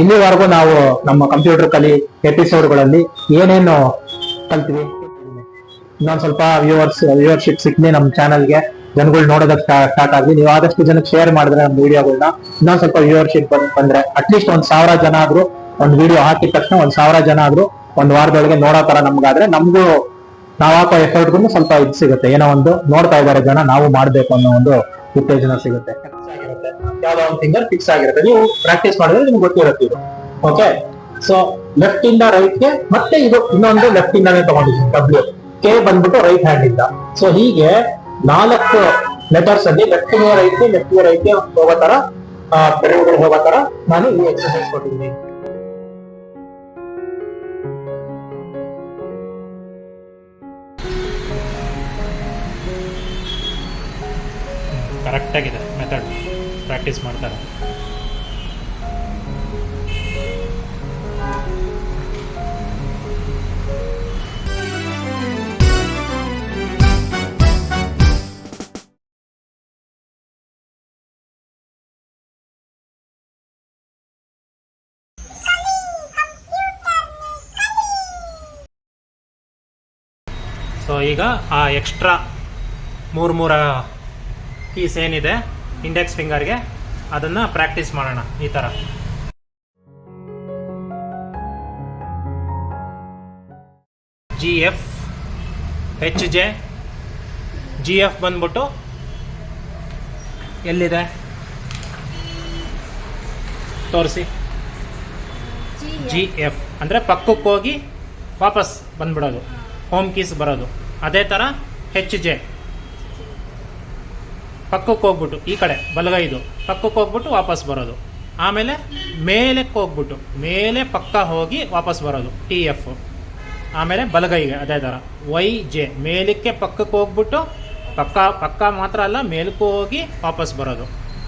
ಇಲ್ಲಿವರೆಗೂ ನಾವು ನಮ್ಮ ಕಂಪ್ಯೂಟರ್ ಕಲಿ ಎಪಿಸೋಡ್ಗಳಲ್ಲಿ ಏನೇನು ಕಲ್ತೀವಿ. ಇನ್ನೊಂದು ಸ್ವಲ್ಪ ವ್ಯೂವರ್ಸ್ ವ್ಯೂವರ್ಶಿಪ್ ಸಿಕ್ಲಿ ನಮ್ಮ ಚಾನಲ್ಗೆ ಜನಗಳು ನೋಡೋದಕ್ಕೆ ಸ್ಟಾರ್ಟ್ ಆಗಿ ನೀವು ಆದಷ್ಟು ಜನಕ್ಕೆ ಶೇರ್ ಮಾಡಿದ್ರೆ ನಮ್ಮ ವಿಡಿಯೋಗಳನ್ನ ಇನ್ನೊಂದು ಸ್ವಲ್ಪ ವ್ಯೂವರ್ಶಿಪ್ ಬಂದ್ರೆ ಅಟ್ಲೀಸ್ಟ್ ಒಂದ್ ಸಾವಿರ ಜನ ಆದ್ರೂ ಒಂದು ವಿಡಿಯೋ ಹಾಕಿದ ತಕ್ಷಣ ಒಂದ್ ಸಾವಿರ ಜನ ಆದ್ರೂ ಒಂದ್ ವಾರದೊಳಗೆ ನೋಡೋ ತರ ನಮ್ಗಾದ್ರೆ ನಮಗೂ ನಾವ್ ಹಾಕೋ ಎಫರ್ಟ್ಗೂ ಸ್ವಲ್ಪ ಇದು ಸಿಗುತ್ತೆ. ಏನೋ ಒಂದು ನೋಡ್ತಾ ಇದ್ದಾರೆ ಜನ, ನಾವು ಮಾಡ್ಬೇಕು ಅನ್ನೋ ಒಂದು ಉತ್ತೇಜನ ಸಿಗುತ್ತೆ. ಯಾವ್ದೋ ಒಂದು ಫಿಂಗರ್ ಫಿಕ್ಸ್ ಆಗಿರುತ್ತೆ. ನೀವು ಪ್ರಾಕ್ಟೀಸ್ ಮಾಡಿದ್ರೆ ನಿಮ್ಗೆ ಗೊತ್ತಿರುತ್ತೆ ಇದು. ಓಕೆ ಸೊ ಲೆಫ್ಟ್ ಇಂದ ರೈಟ್ಗೆ ಮತ್ತೆ ಇದು ಇನ್ನೊಂದು ಲೆಫ್ಟ್ ಇಂದಾನೆ ತಗೊಂಡಿದ್ದೀನಿ ಡಬ್ಲ್ಯೂ ಕೆ ಬಂದ್ಬಿಟ್ಟು ರೈಟ್ ಹ್ಯಾಂಡ್ ಇಂದ. ಸೊ ಹೀಗೆ ನಾಲ್ಕು ಲೆಟರ್ಸ್ ಅಲ್ಲಿ ಲೆಫ್ಟ್ಗೆ ರೈಟ್ಗೆ ಲೆಫ್ಟ್ ರೈಟ್ಗೆ ಹೋಗೋ ತರ ಬೆರಳುಗಳು ಹೋಗೋ ತರ ನಾನು ಈ ಎಕ್ಸರ್ಸೈಸ್ ಕೊಟ್ಟಿದ್ದೀನಿ. ಕರೆಕ್ಟಾಗಿದೆ ಮೆಥಡ್ ಪ್ರಾಕ್ಟೀಸ್ ಮಾಡ್ತಾರೆ. ಸೊ ಈಗ ಆ ಎಕ್ಸ್ಟ್ರಾ ಮೂರು ಮೂರ ಪೀಸ್ ಏನಿದೆ ಇಂಡೆಕ್ಸ್ ಫಿಂಗರ್ಗೆ ಅದನ್ನು ಪ್ರಾಕ್ಟೀಸ್ ಮಾಡೋಣ, ಈ ಥರ G F H J G F ಬಂದ್ಬಿಟ್ಟು ಎಲ್ಲಿದೆ? ತೋರಿಸಿ. ಜಿ ಎಫ್ ಅಂದರೆ ಪಕ್ಕಕ್ಕೆ ಹೋಗಿ ವಾಪಸ್ ಬಂದ್ಬಿಡೋದು ಹೋಮ್ ಕೀಸ್ ಬರೋದು. ಅದೇ ಥರ ಹೆಚ್ ಜೆ ಪಕ್ಕಕ್ಕೆ ಹೋಗ್ಬಿಟ್ಟು, ಈ ಕಡೆ, ಬಲಗೈದು. ಪಕ್ಕಕ್ಕೆ ಹೋಗ್ಬಿಟ್ಟು ವಾಪಸ್ ಬರೋದು. ಆಮೇಲೆ ಮೇಲಕ್ಕೆ ಹೋಗ್ಬಿಟ್ಟು, ಮೇಲೆ ಪಕ್ಕ ಹೋಗಿ ವಾಪಸ್ ಬರೋದು. ಟಿ ಎಫ್ ಆಮೇಲೆ ಬಲಗೈಗೆ, ಅದೇ ಥರ ವೈ ಜೆ ಮೇಲಕ್ಕೆ ಪಕ್ಕಕ್ಕೆ ಹೋಗ್ಬಿಟ್ಟು, ಪಕ್ಕ ಪಕ್ಕ ಮಾತ್ರ ಅಲ್ಲ, ಮೇಲಕ್ಕೂ ಹೋಗಿ ವಾಪಸ್ ಬರೋದು.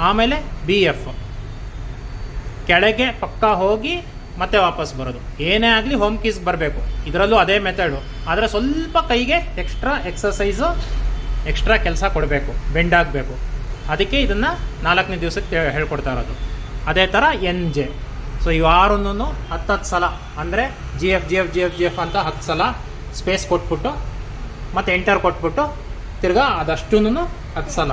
ಆಮೇಲೆ ಬಿ ಎಫ್ ಕೆಳಗೆ ಪಕ್ಕ ಹೋಗಿ ಮತ್ತೆ ವಾಪಸ್ ಬರೋದು. ಏನೇ ಆಗಲಿ ಹೋಮ್ ಕೀಸ್ ಬರಬೇಕು. ಇದರಲ್ಲೂ ಅದೇ ಮೆಥಡು ಆದರೆ ಸ್ವಲ್ಪ ಕೈಗೆ ಎಕ್ಸ್ಟ್ರಾ ಎಕ್ಸಸೈಸು ಎಕ್ಸ್ಟ್ರಾ ಕೆಲಸ ಕೊಡಬೇಕು, ಬೆಂಡ್ ಆಗಬೇಕು. ಅದಕ್ಕೆ ಇದನ್ನು ನಾಲ್ಕನೇ ದಿವಸಕ್ಕೆ ಹೇಳ್ಕೊಡ್ತಾ ಇರೋದು. ಅದೇ ಥರ ಎನ್ ಜೆ. ಸೊ ಇವಾರನ್ನು ಹತ್ತು ಹತ್ತು ಸಲ, ಅಂದರೆ G F G F G F G F ಅಂತ ಹತ್ತು ಸಲ ಸ್ಪೇಸ್ ಕೊಟ್ಬಿಟ್ಟು, ಮತ್ತು ಎಂಟರ್ ಕೊಟ್ಬಿಟ್ಟು ತಿರ್ಗಾ ಅದಷ್ಟೂ ಹತ್ತು ಸಲ.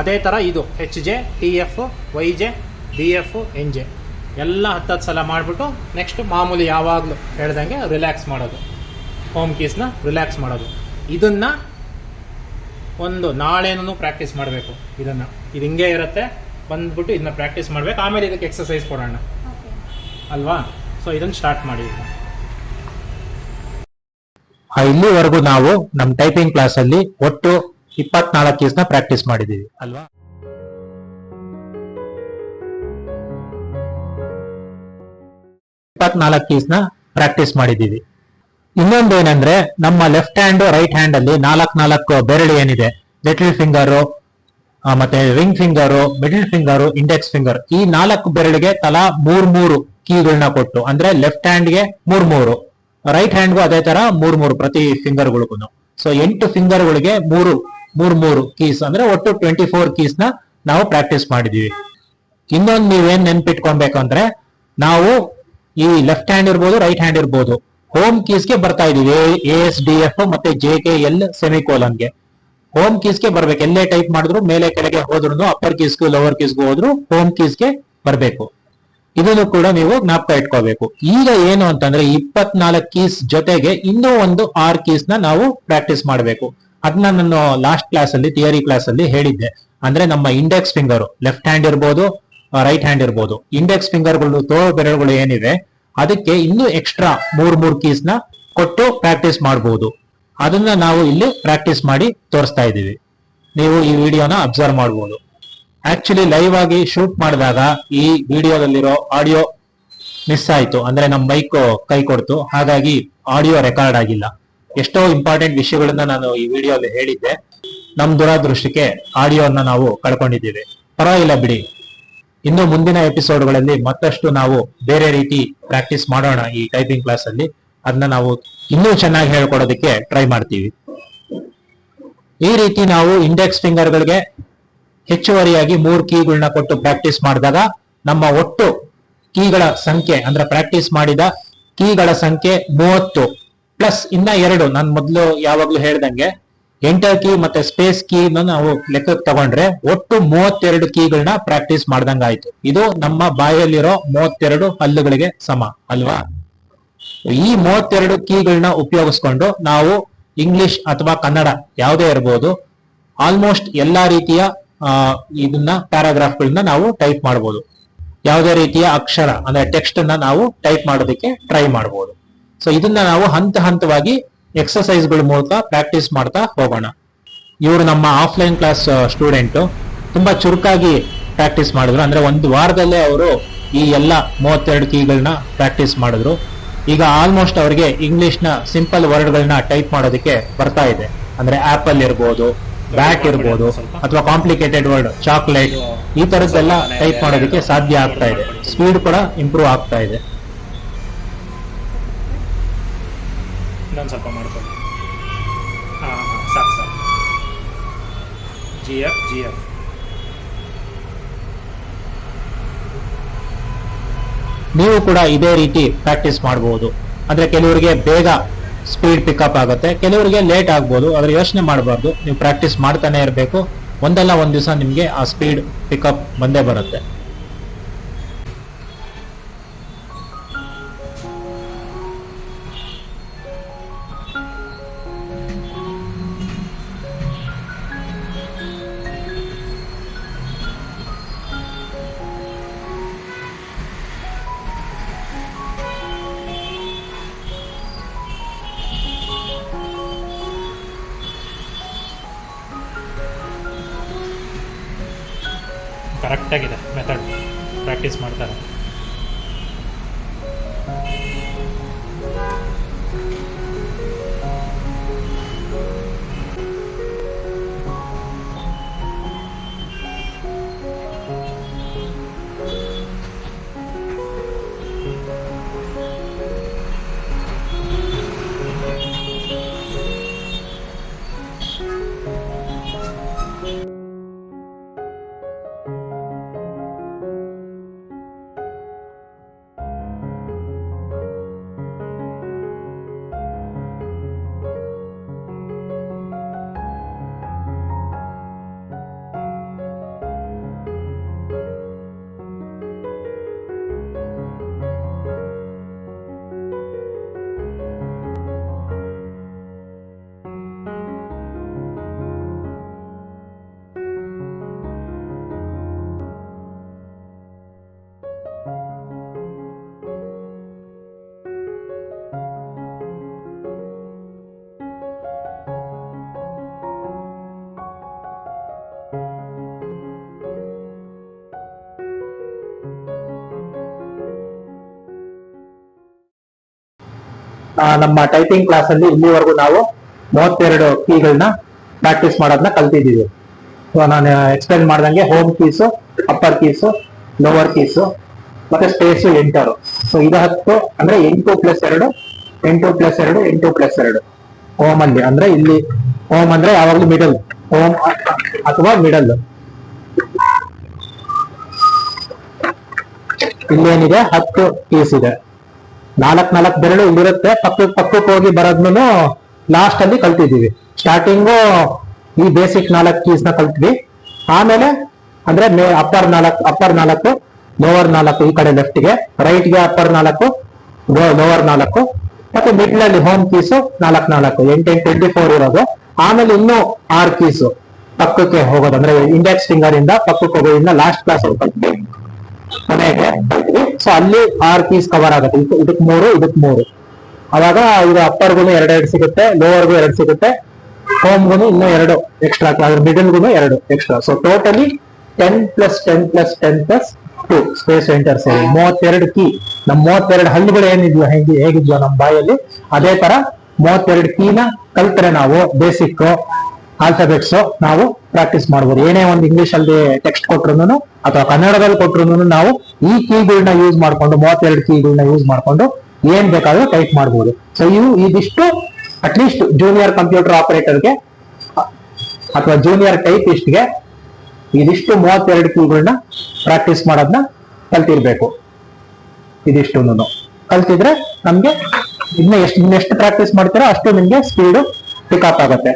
ಅದೇ ಥರ ಇದು H J T F Y J B F N J ಎಲ್ಲ ಹತ್ತು ಹತ್ತು ಸಲ ಮಾಡಿಬಿಟ್ಟು ನೆಕ್ಸ್ಟ್ ಮಾಮೂಲಿ ಯಾವಾಗಲೂ ಹೇಳ್ದಂಗೆ ರಿಲ್ಯಾಕ್ಸ್ ಮಾಡೋದು. ಹೋಮ್ ಕೀಸ್ನ ರಿಲ್ಯಾಕ್ಸ್ ಮಾಡೋದು. ಇದನ್ನು ಒಂದು ನಾಳೆನೂ ಪ್ರಾಕ್ಟೀಸ್ ಮಾಡಬೇಕು. ಇದನ್ನು. ಇದು ಹಿಂಗೆ ಇರುತ್ತೆ. ಬಂದ್ಬಿಟ್ಟು ಇದನ್ನ ಪ್ರಾಕ್ಟೀಸ್ ಮಾಡಬೇಕು. ಆಮೇಲೆ ಇದಕ್ಕೆ ಎಕ್ಸಸೈಸ್ ಕೊಡೋಣ. ಅಲ್ವಾ? ಸೊ ಇದನ್ನು ಸ್ಟಾರ್ಟ್ ಮಾಡಿ. ಇಲ್ಲಿವರೆಗೂ ನಾವು ನಮ್ಮ ಟೈಪಿಂಗ್ ಕ್ಲಾಸ್ ಅಲ್ಲಿ ಒಟ್ಟು ಇಪ್ಪತ್ನಾಲ್ಕು ಕೇಸ್ನ ನ ಪ್ರಾಕ್ಟೀಸ್ ಮಾಡಿದೀವಿ. ಅಲ್ವಾ? ಇಪ್ಪತ್ನಾಲ್ಕು ಕೇಸ್ನ ನ ಪ್ರಾಕ್ಟೀಸ್ ಮಾಡಿದೀವಿ. ಇನ್ನೊಂದು ಏನಂದ್ರೆ ನಮ್ಮ ಲೆಫ್ಟ್ ಹ್ಯಾಂಡ್ ರೈಟ್ ಹ್ಯಾಂಡ್ ಅಲ್ಲಿ ನಾಲ್ಕು ನಾಲ್ಕು ಬೆರಳು ಏನಿದೆ? ಲಿಟಲ್ ಫಿಂಗರು ಮತ್ತೆ ring finger middle finger index finger ಈ ನಾಲ್ಕು ಬೆರಳಿಗೆ ತಲಾ ಮೂರ್ ಮೂರು ಕೀಗಳನ್ನ ಕೊಟ್ಟು, ಅಂದ್ರೆ ಲೆಫ್ಟ್ ಹ್ಯಾಂಡ್ಗೆ ಮೂರ್ ಮೂರು ರೈಟ್ ಹ್ಯಾಂಡ್ಗೂ ಅದೇ ತರ ಮೂರ್ ಮೂರು ಪ್ರತಿ ಫಿಂಗರ್ಗಳಿಗೂ ಸೊ ಎಂಟು ಫಿಂಗರ್ಗಳಿಗೆ ಮೂರು, ಮೂರ್ ಮೂರು ಕೀಸ್ ಅಂದ್ರೆ ಒಟ್ಟು ಟ್ವೆಂಟಿ ಫೋರ್ ಕೀಸ್ನ ನಾವು ಪ್ರಾಕ್ಟೀಸ್ ಮಾಡಿದೀವಿ. ಇನ್ನೊಂದು ನೀವೇನ್ ನೆನ್ಪಿಟ್ಕೊಬೇಕು ಅಂದ್ರೆ, ನಾವು ಈ ಲೆಫ್ಟ್ ಹ್ಯಾಂಡ್ ಇರ್ಬೋದು ರೈಟ್ ಹ್ಯಾಂಡ್ ಇರ್ಬೋದು ಹೋಮ್ ಕೀಸ್ಗೆ ಬರ್ತಾ ಇದೀವಿ. ಎ ಎಸ್ ಡಿ ಎಫ್ ಮತ್ತೆ ಜೆ ಕೆ ಎಲ್ ಸೆಮಿಕೋಲನ್ಗೆ ಹೋಮ್ ಕೀಸ್ಗೆ ಬರ್ಬೇಕು. ಎಲ್ಲೇ ಟೈಪ್ ಮಾಡಿದ್ರು ಮೇಲೆ ಕೆಳಗೆ ಹೋದ್ರು ಅಪ್ಪರ್ ಕೀಸ್ಗೂ ಲೋವರ್ ಕೀಸ್ಗೂ ಹೋದ್ರು ಹೋಮ್ ಕೀಸ್ಗೆ ಬರಬೇಕು. ಇದನ್ನು ಕೂಡ ನೀವು ಜ್ಞಾಪಕ ಇಟ್ಕೋಬೇಕು. ಈಗ ಏನು ಅಂತಂದ್ರೆ ಇಪ್ಪತ್ನಾಲ್ಕು ಕೀಸ್ ಜೊತೆಗೆ ಇನ್ನೂ ಒಂದು ಆರ್ ಕೀಸ್ನ ನಾವು ಪ್ರಾಕ್ಟೀಸ್ ಮಾಡಬೇಕು. ಅದನ್ನ ನಾನು ಲಾಸ್ಟ್ ಕ್ಲಾಸ್ ಅಲ್ಲಿ ಥಿಯರಿ ಕ್ಲಾಸ್ ಅಲ್ಲಿ ಹೇಳಿದ್ದೆ. ಅಂದ್ರೆ ನಮ್ಮ ಇಂಡೆಕ್ಸ್ ಫಿಂಗರ್ ಲೆಫ್ಟ್ ಹ್ಯಾಂಡ್ ಇರ್ಬೋದು ರೈಟ್ ಹ್ಯಾಂಡ್ ಇರ್ಬೋದು. ಇಂಡೆಕ್ಸ್ ಫಿಂಗರ್ಗಳು ತೋ ಬೆರಳುಗಳು ಏನಿವೆ ಅದಕ್ಕೆ ಇನ್ನೂ ಎಕ್ಸ್ಟ್ರಾ ಮೂರ್ ಮೂರ್ ಕೀಸ್ನ ಕೊಟ್ಟು ಪ್ರಾಕ್ಟೀಸ್ ಮಾಡಬಹುದು ಅದನ್ನ ನಾವು ಇಲ್ಲಿ ಪ್ರಾಕ್ಟೀಸ್ ಮಾಡಿ ತೋರಿಸ್ತಾ ಇದ್ದೀವಿ. ನೀವು ಈ ವಿಡಿಯೋನ ಅಬ್ಸರ್ವ್ ಮಾಡಬಹುದು ಆಕ್ಚುಲಿ ಲೈವ್ ಆಗಿ ಶೂಟ್ ಮಾಡಿದಾಗ ಈ ವಿಡಿಯೋದಲ್ಲಿರೋ ಆಡಿಯೋ ಮಿಸ್ ಆಯ್ತು. ಅಂದ್ರೆ ನಮ್ ಮೈಕ್ ಕೈ ಕೊಡ್ತು. ಹಾಗಾಗಿ ಆಡಿಯೋ ರೆಕಾರ್ಡ್ ಆಗಿಲ್ಲ. ಎಷ್ಟೋ ಇಂಪಾರ್ಟೆಂಟ್ ವಿಷಯಗಳನ್ನ ನಾನು ಈ ವಿಡಿಯೋದಲ್ಲಿ ಹೇಳಿದ್ದೆ. ನಮ್ ದುರಾದೃಷ್ಟಕ್ಕೆ ಆಡಿಯೋನ ನಾವು ಕಳ್ಕೊಂಡಿದ್ದೀವಿ. ಪರವಾಗಿಲ್ಲ ಬಿಡಿ. ಇನ್ನು ಮುಂದಿನ ಎಪಿಸೋಡ್ಗಳಲ್ಲಿ ಮತ್ತಷ್ಟು ನಾವು ಬೇರೆ ರೀತಿ ಪ್ರಾಕ್ಟೀಸ್ ಮಾಡೋಣ ಈ ಟೈಪಿಂಗ್ ಕ್ಲಾಸ್ ಅಲ್ಲಿ ಅದನ್ನ ನಾವು ಇನ್ನೂ ಚೆನ್ನಾಗಿ ಹೇಳ್ಕೊಡೋದಕ್ಕೆ ಟ್ರೈ ಮಾಡ್ತೀವಿ. ಈ ರೀತಿ ನಾವು ಇಂಡೆಕ್ಸ್ ಫಿಂಗರ್ಗಳಿಗೆ ಹೆಚ್ಚುವರಿಯಾಗಿ ಮೂರು ಕೀಗಳನ್ನ ಕೊಟ್ಟು ಪ್ರಾಕ್ಟೀಸ್ ಮಾಡಿದಾಗ ನಮ್ಮ ಒಟ್ಟು ಕೀಗಳ ಸಂಖ್ಯೆ, ಅಂದ್ರೆ ಪ್ರಾಕ್ಟೀಸ್ ಮಾಡಿದ ಕೀಗಳ ಸಂಖ್ಯೆ ಮೂವತ್ತು, ಪ್ಲಸ್ ಇನ್ನ ಎರಡು. ನಾನು ಮೊದಲು ಯಾವಾಗ್ಲೂ ಹೇಳ್ದಂಗೆ ಎಂಟರ್ ಕೀ ಮತ್ತೆ ಸ್ಪೇಸ್ ಕೀ ನಾವು ಲೆಕ್ಕಕ್ಕೆ ತಗೊಂಡ್ರೆ ಒಟ್ಟು ಮೂವತ್ತೆರಡು ಕೀಗಳನ್ನ ಪ್ರಾಕ್ಟೀಸ್ ಮಾಡ್ದಂಗಾಯ್ತು. ಇದು ನಮ್ಮ ಬಾಯಲ್ಲಿರೋ ಮೂವತ್ತೆರಡು ಹಲ್ಲುಗಳಿಗೆ ಸಮ, ಅಲ್ವಾ? ಈ ಮೂವತ್ತೆರಡು ಕೀಗಳನ್ನ ಉಪಯೋಗಿಸ್ಕೊಂಡು ನಾವು ಇಂಗ್ಲಿಷ್ ಅಥವಾ ಕನ್ನಡ ಯಾವುದೇ ಇರ್ಬೋದು ಆಲ್ಮೋಸ್ಟ್ ಎಲ್ಲಾ ರೀತಿಯ ಇದನ್ನ ಪ್ಯಾರಾಗ್ರಾಫ್ಗಳನ್ನ ನಾವು ಟೈಪ್ ಮಾಡಬಹುದು ಯಾವುದೇ ರೀತಿಯ ಅಕ್ಷರ, ಅಂದ್ರೆ ಟೆಕ್ಸ್ಟ್ ಅನ್ನ ನಾವು ಟೈಪ್ ಮಾಡೋದಕ್ಕೆ ಟ್ರೈ ಮಾಡಬಹುದು ಸೊ ಇದನ್ನ ನಾವು ಹಂತ ಹಂತವಾಗಿ ಎಕ್ಸಸೈಸ್ಗಳ ಮೂಲಕ ಪ್ರಾಕ್ಟೀಸ್ ಮಾಡ್ತಾ ಹೋಗೋಣ. ಇವರು ನಮ್ಮ ಆಫ್ಲೈನ್ ಕ್ಲಾಸ್ ಸ್ಟೂಡೆಂಟ್ ತುಂಬಾ ಚುರುಕಾಗಿ ಪ್ರಾಕ್ಟೀಸ್ ಮಾಡಿದ್ರು. ಅಂದ್ರೆ ಒಂದು ವಾರದಲ್ಲೇ ಅವರು ಈ ಎಲ್ಲ ಮೂವತ್ತೆರಡು ಕೀಗಳನ್ನ ಪ್ರಾಕ್ಟೀಸ್ ಮಾಡಿದ್ರು. ಈಗ ಆಲ್ಮೋಸ್ಟ್ ಅವರಿಗೆ ಇಂಗ್ಲಿಷ್ನ ಸಿಂಪಲ್ ವರ್ಡ್ಗಳನ್ನ ಟೈಪ್ ಮಾಡೋದಕ್ಕೆ ಬರ್ತಾ ಇದೆ. ಅಂದ್ರೆ ಆಪಲ್ ಇರ್ಬೋದು ಬ್ಯಾಟ್ ಇರ್ಬೋದು, ಅಥವಾ ಕಾಂಪ್ಲಿಕೇಟೆಡ್ ವರ್ಡ್ ಚಾಕ್ಲೇಟ್ ಈ ತರದ್ದೆಲ್ಲ ಟೈಪ್ ಮಾಡೋದಕ್ಕೆ ಸಾಧ್ಯ ಆಗ್ತಾ ಇದೆ. ಸ್ಪೀಡ್ ಕೂಡ ಇಂಪ್ರೂವ್ ಆಗ್ತಾ ಇದೆ. ಇನ್ನೊಂದು ಸ್ವಲ್ಪ ಮಾಡ್ಕೊಳ್ಳಿ. ಹಾಂ ಹಾಂ, ಸಾಕು ಸಾಕು. ಜಿ ಎಫ್ ಜಿ ಎಫ್ ನೀವು ಕೂಡ ಇದೇ ರೀತಿ ಪ್ರಾಕ್ಟೀಸ್ ಮಾಡಬಹುದು ಅಂದ್ರೆ ಕೆಲವರಿಗೆ ಬೇಗ ಸ್ಪೀಡ್ ಪಿಕಪ್ ಆಗುತ್ತೆ, ಕೆಲವರಿಗೆ ಲೇಟ್ ಆಗ್ಬೋದು, ಆದರೆ ಯೋಚನೆ ಮಾಡಬಾರ್ದು. ನೀವು ಪ್ರಾಕ್ಟೀಸ್ ಮಾಡ್ತಾನೆ ಇರಬೇಕು. ಒಂದಲ್ಲ ಒಂದು ದಿವಸ ನಿಮಗೆ ಆ ಸ್ಪೀಡ್ ಪಿಕಪ್ ಬಂದೇ ಬರುತ್ತೆ. ಕರೆಕ್ಟಾಗಿದೆ ಮೆಥಡ್. ಪ್ರಾಕ್ಟೀಸ್ ಮಾಡ್ತಾರೆ. ನಮ್ಮ ಟೈಪಿಂಗ್ ಕ್ಲಾಸ್ ಅಲ್ಲಿ ಇಲ್ಲಿವರೆಗೂ ನಾವು ಮೂವತ್ತೆರಡು ಕೀಗಳನ್ನ ಪ್ರಾಕ್ಟೀಸ್ ಮಾಡೋದನ್ನ ಕಲ್ತಿದ್ದೀವಿ. ಸೊ ನಾನು ಎಕ್ಸ್ಪ್ಲೈನ್ ಮಾಡ್ದಂಗೆ home keys upper keys lower keys ಮತ್ತೆ ಸ್ಪೇಸು ಎಂಟರು ಸೊ ಇದು ಹತ್ತು ಅಂದ್ರೆ ಎಂಟು ಪ್ಲಸ್ ಎರಡು, ಎಂಟು ಪ್ಲಸ್ ಎರಡು, ಎಂಟು ಪ್ಲಸ್ ಎರಡು. ಹೋಮ್ ಅಲ್ಲಿ ಅಂದ್ರೆ ಇಲ್ಲಿ ಹೋಮ್ ಅಂದ್ರೆ ಯಾವಾಗ್ಲೂ ಮಿಡಲ್ ಹೋಮ್ ಅಥವಾ ಮಿಡಲ್ ಇಲ್ಲೇನಿದೆ? ಹತ್ತು ಕೀಸ್ ಇದೆ. ನಾಲ್ಕ್ ನಾಲ್ಕ್ ಬೆರಳು ಇಲ್ಲಿರುತ್ತೆ ಪಕ್ಕಕ್ಕೆ ಪಕ್ಕಕ್ಕೆ ಹೋಗಿ ಬರೋದ್ನು ಲಾಸ್ಟ್ ಅಲ್ಲಿ ಕಲ್ತಿದ್ದೀವಿ. ಸ್ಟಾರ್ಟಿಂಗು ಈ ಬೇಸಿಕ್ ನಾಲ್ಕು ಕೀಸ್ನ ಕಲ್ತ್ವಿ. ಆಮೇಲೆ ಅಂದ್ರೆ ಅಪ್ಪರ್ ನಾಲ್ಕು ಅಪ್ಪರ್ ನಾಲ್ಕು ಲೋವರ್ ನಾಲ್ಕು ಈ ಕಡೆ ಲೆಫ್ಟ್ಗೆ ರೈಟ್ಗೆ ಅಪ್ಪರ್ ನಾಲ್ಕು ಲೋವರ್ ನಾಲ್ಕು, ಮತ್ತೆ ಮಿಡ್ಲ್ ಅಲ್ಲಿ ಹೋಮ್ ಕೀಸು ನಾಲ್ಕು ನಾಲ್ಕು ಎಂಟೆಂಟು ಟ್ವೆಂಟಿ ಫೋರ್ ಇರೋದು. ಆಮೇಲೆ ಇನ್ನೂ ಆರ್ ಕೀಸು ಪಕ್ಕಕ್ಕೆ ಹೋಗೋದು. ಅಂದ್ರೆ ಇಂಡೆಕ್ಸ್ ಫಿಂಗರ್ ಇಂದ ಪಕ್ಕಕ್ಕೆ ಹೋಗೋದ್ರಿಂದ ಲಾಸ್ಟ್ ಕ್ಲಾಸ್ ಕಲ್ತ್ವಿ. ಕೊನೆಗೆ ಸೊ ಅಲ್ಲಿ ಆರ್ ಕೀಸ್ ಕವರ್ ಆಗುತ್ತೆ. ಇದಕ್- ಮೂರು ಇದಕ್ ಮೂರು. ಅವಾಗ ಇದು ಅಪ್ಪರ್ಗು ಎರಡೆರಡು ಸಿಗುತ್ತೆ ಲೋವರ್ಗೂ ಎರಡು ಸಿಗುತ್ತೆ ಹೋಮ್ಗೂ ಇನ್ನೂ ಎರಡು ಎಕ್ಸ್ಟ್ರಾ ಅದ್ರ ಮಿಡಲ್ಗೂ ಎರಡು extra so totally ten plus ten plus ten plus two space enter ಸೇರಿ. ಮೂವತ್ತೆರಡು ಕೀ ನಮ್ ಮೂವತ್ತೆರಡು ಹಲ್ಲುಗಳು ಏನಿದ್ವು ಹೇಗೆ ಹೇಗಿದ್ವು ನಮ್ಮ ಬಾಯಲ್ಲಿ, ಅದೇ ತರ ಮೂವತ್ತೆರಡು ಕೀನ ಕಲ್ತ್ರೆ ನಾವು ಬೇಸಿಕ್ ಆಲ್ಫಾಬೆಟ್ಸ್ ನಾವು ಪ್ರಾಕ್ಟೀಸ್ ಮಾಡಬಹುದು ಏನೇ ಒಂದು ಇಂಗ್ಲಿಷ್ ಅಲ್ಲಿ ಟೆಕ್ಸ್ಟ್ ಕೊಟ್ಟರು ಅಥವಾ ಕನ್ನಡದಲ್ಲಿ ಕೊಟ್ಟರು ನಾವು ಈ ಕೀಗಳನ್ನ ಯೂಸ್ ಮಾಡಿಕೊಂಡು ಮೂವತ್ತೆರಡು ಕೀಗಳನ್ನ ಯೂಸ್ ಮಾಡಿಕೊಂಡು ಏನ್ ಬೇಕಾದ್ರೂ ಟೈಪ್ ಮಾಡಬಹುದು ಸೊ ಇವು ಇದಿಷ್ಟು ಅಟ್ಲೀಸ್ಟ್ ಜೂನಿಯರ್ ಕಂಪ್ಯೂಟರ್ ಆಪರೇಟರ್ಗೆ ಅಥವಾ ಜೂನಿಯರ್ ಟೈಪಿಸ್ಟ್ಗೆ ಇದಿಷ್ಟು ಮೂವತ್ತೆರಡು ಕೀಗಳನ್ನ ಪ್ರಾಕ್ಟೀಸ್ ಮಾಡೋದನ್ನ ಕಲ್ತಿರ್ಬೇಕು. ಇದಿಷ್ಟು ಕಲ್ತಿದ್ರೆ ನಮ್ಗೆ ಇನ್ನ ಎಷ್ಟು ಇನ್ನೆಷ್ಟು ಪ್ರಾಕ್ಟೀಸ್ ಮಾಡ್ತೀರೋ ಅಷ್ಟು ನಿಮ್ಗೆ ಸ್ಪೀಡು ಪಿಕಪ್ ಆಗುತ್ತೆ.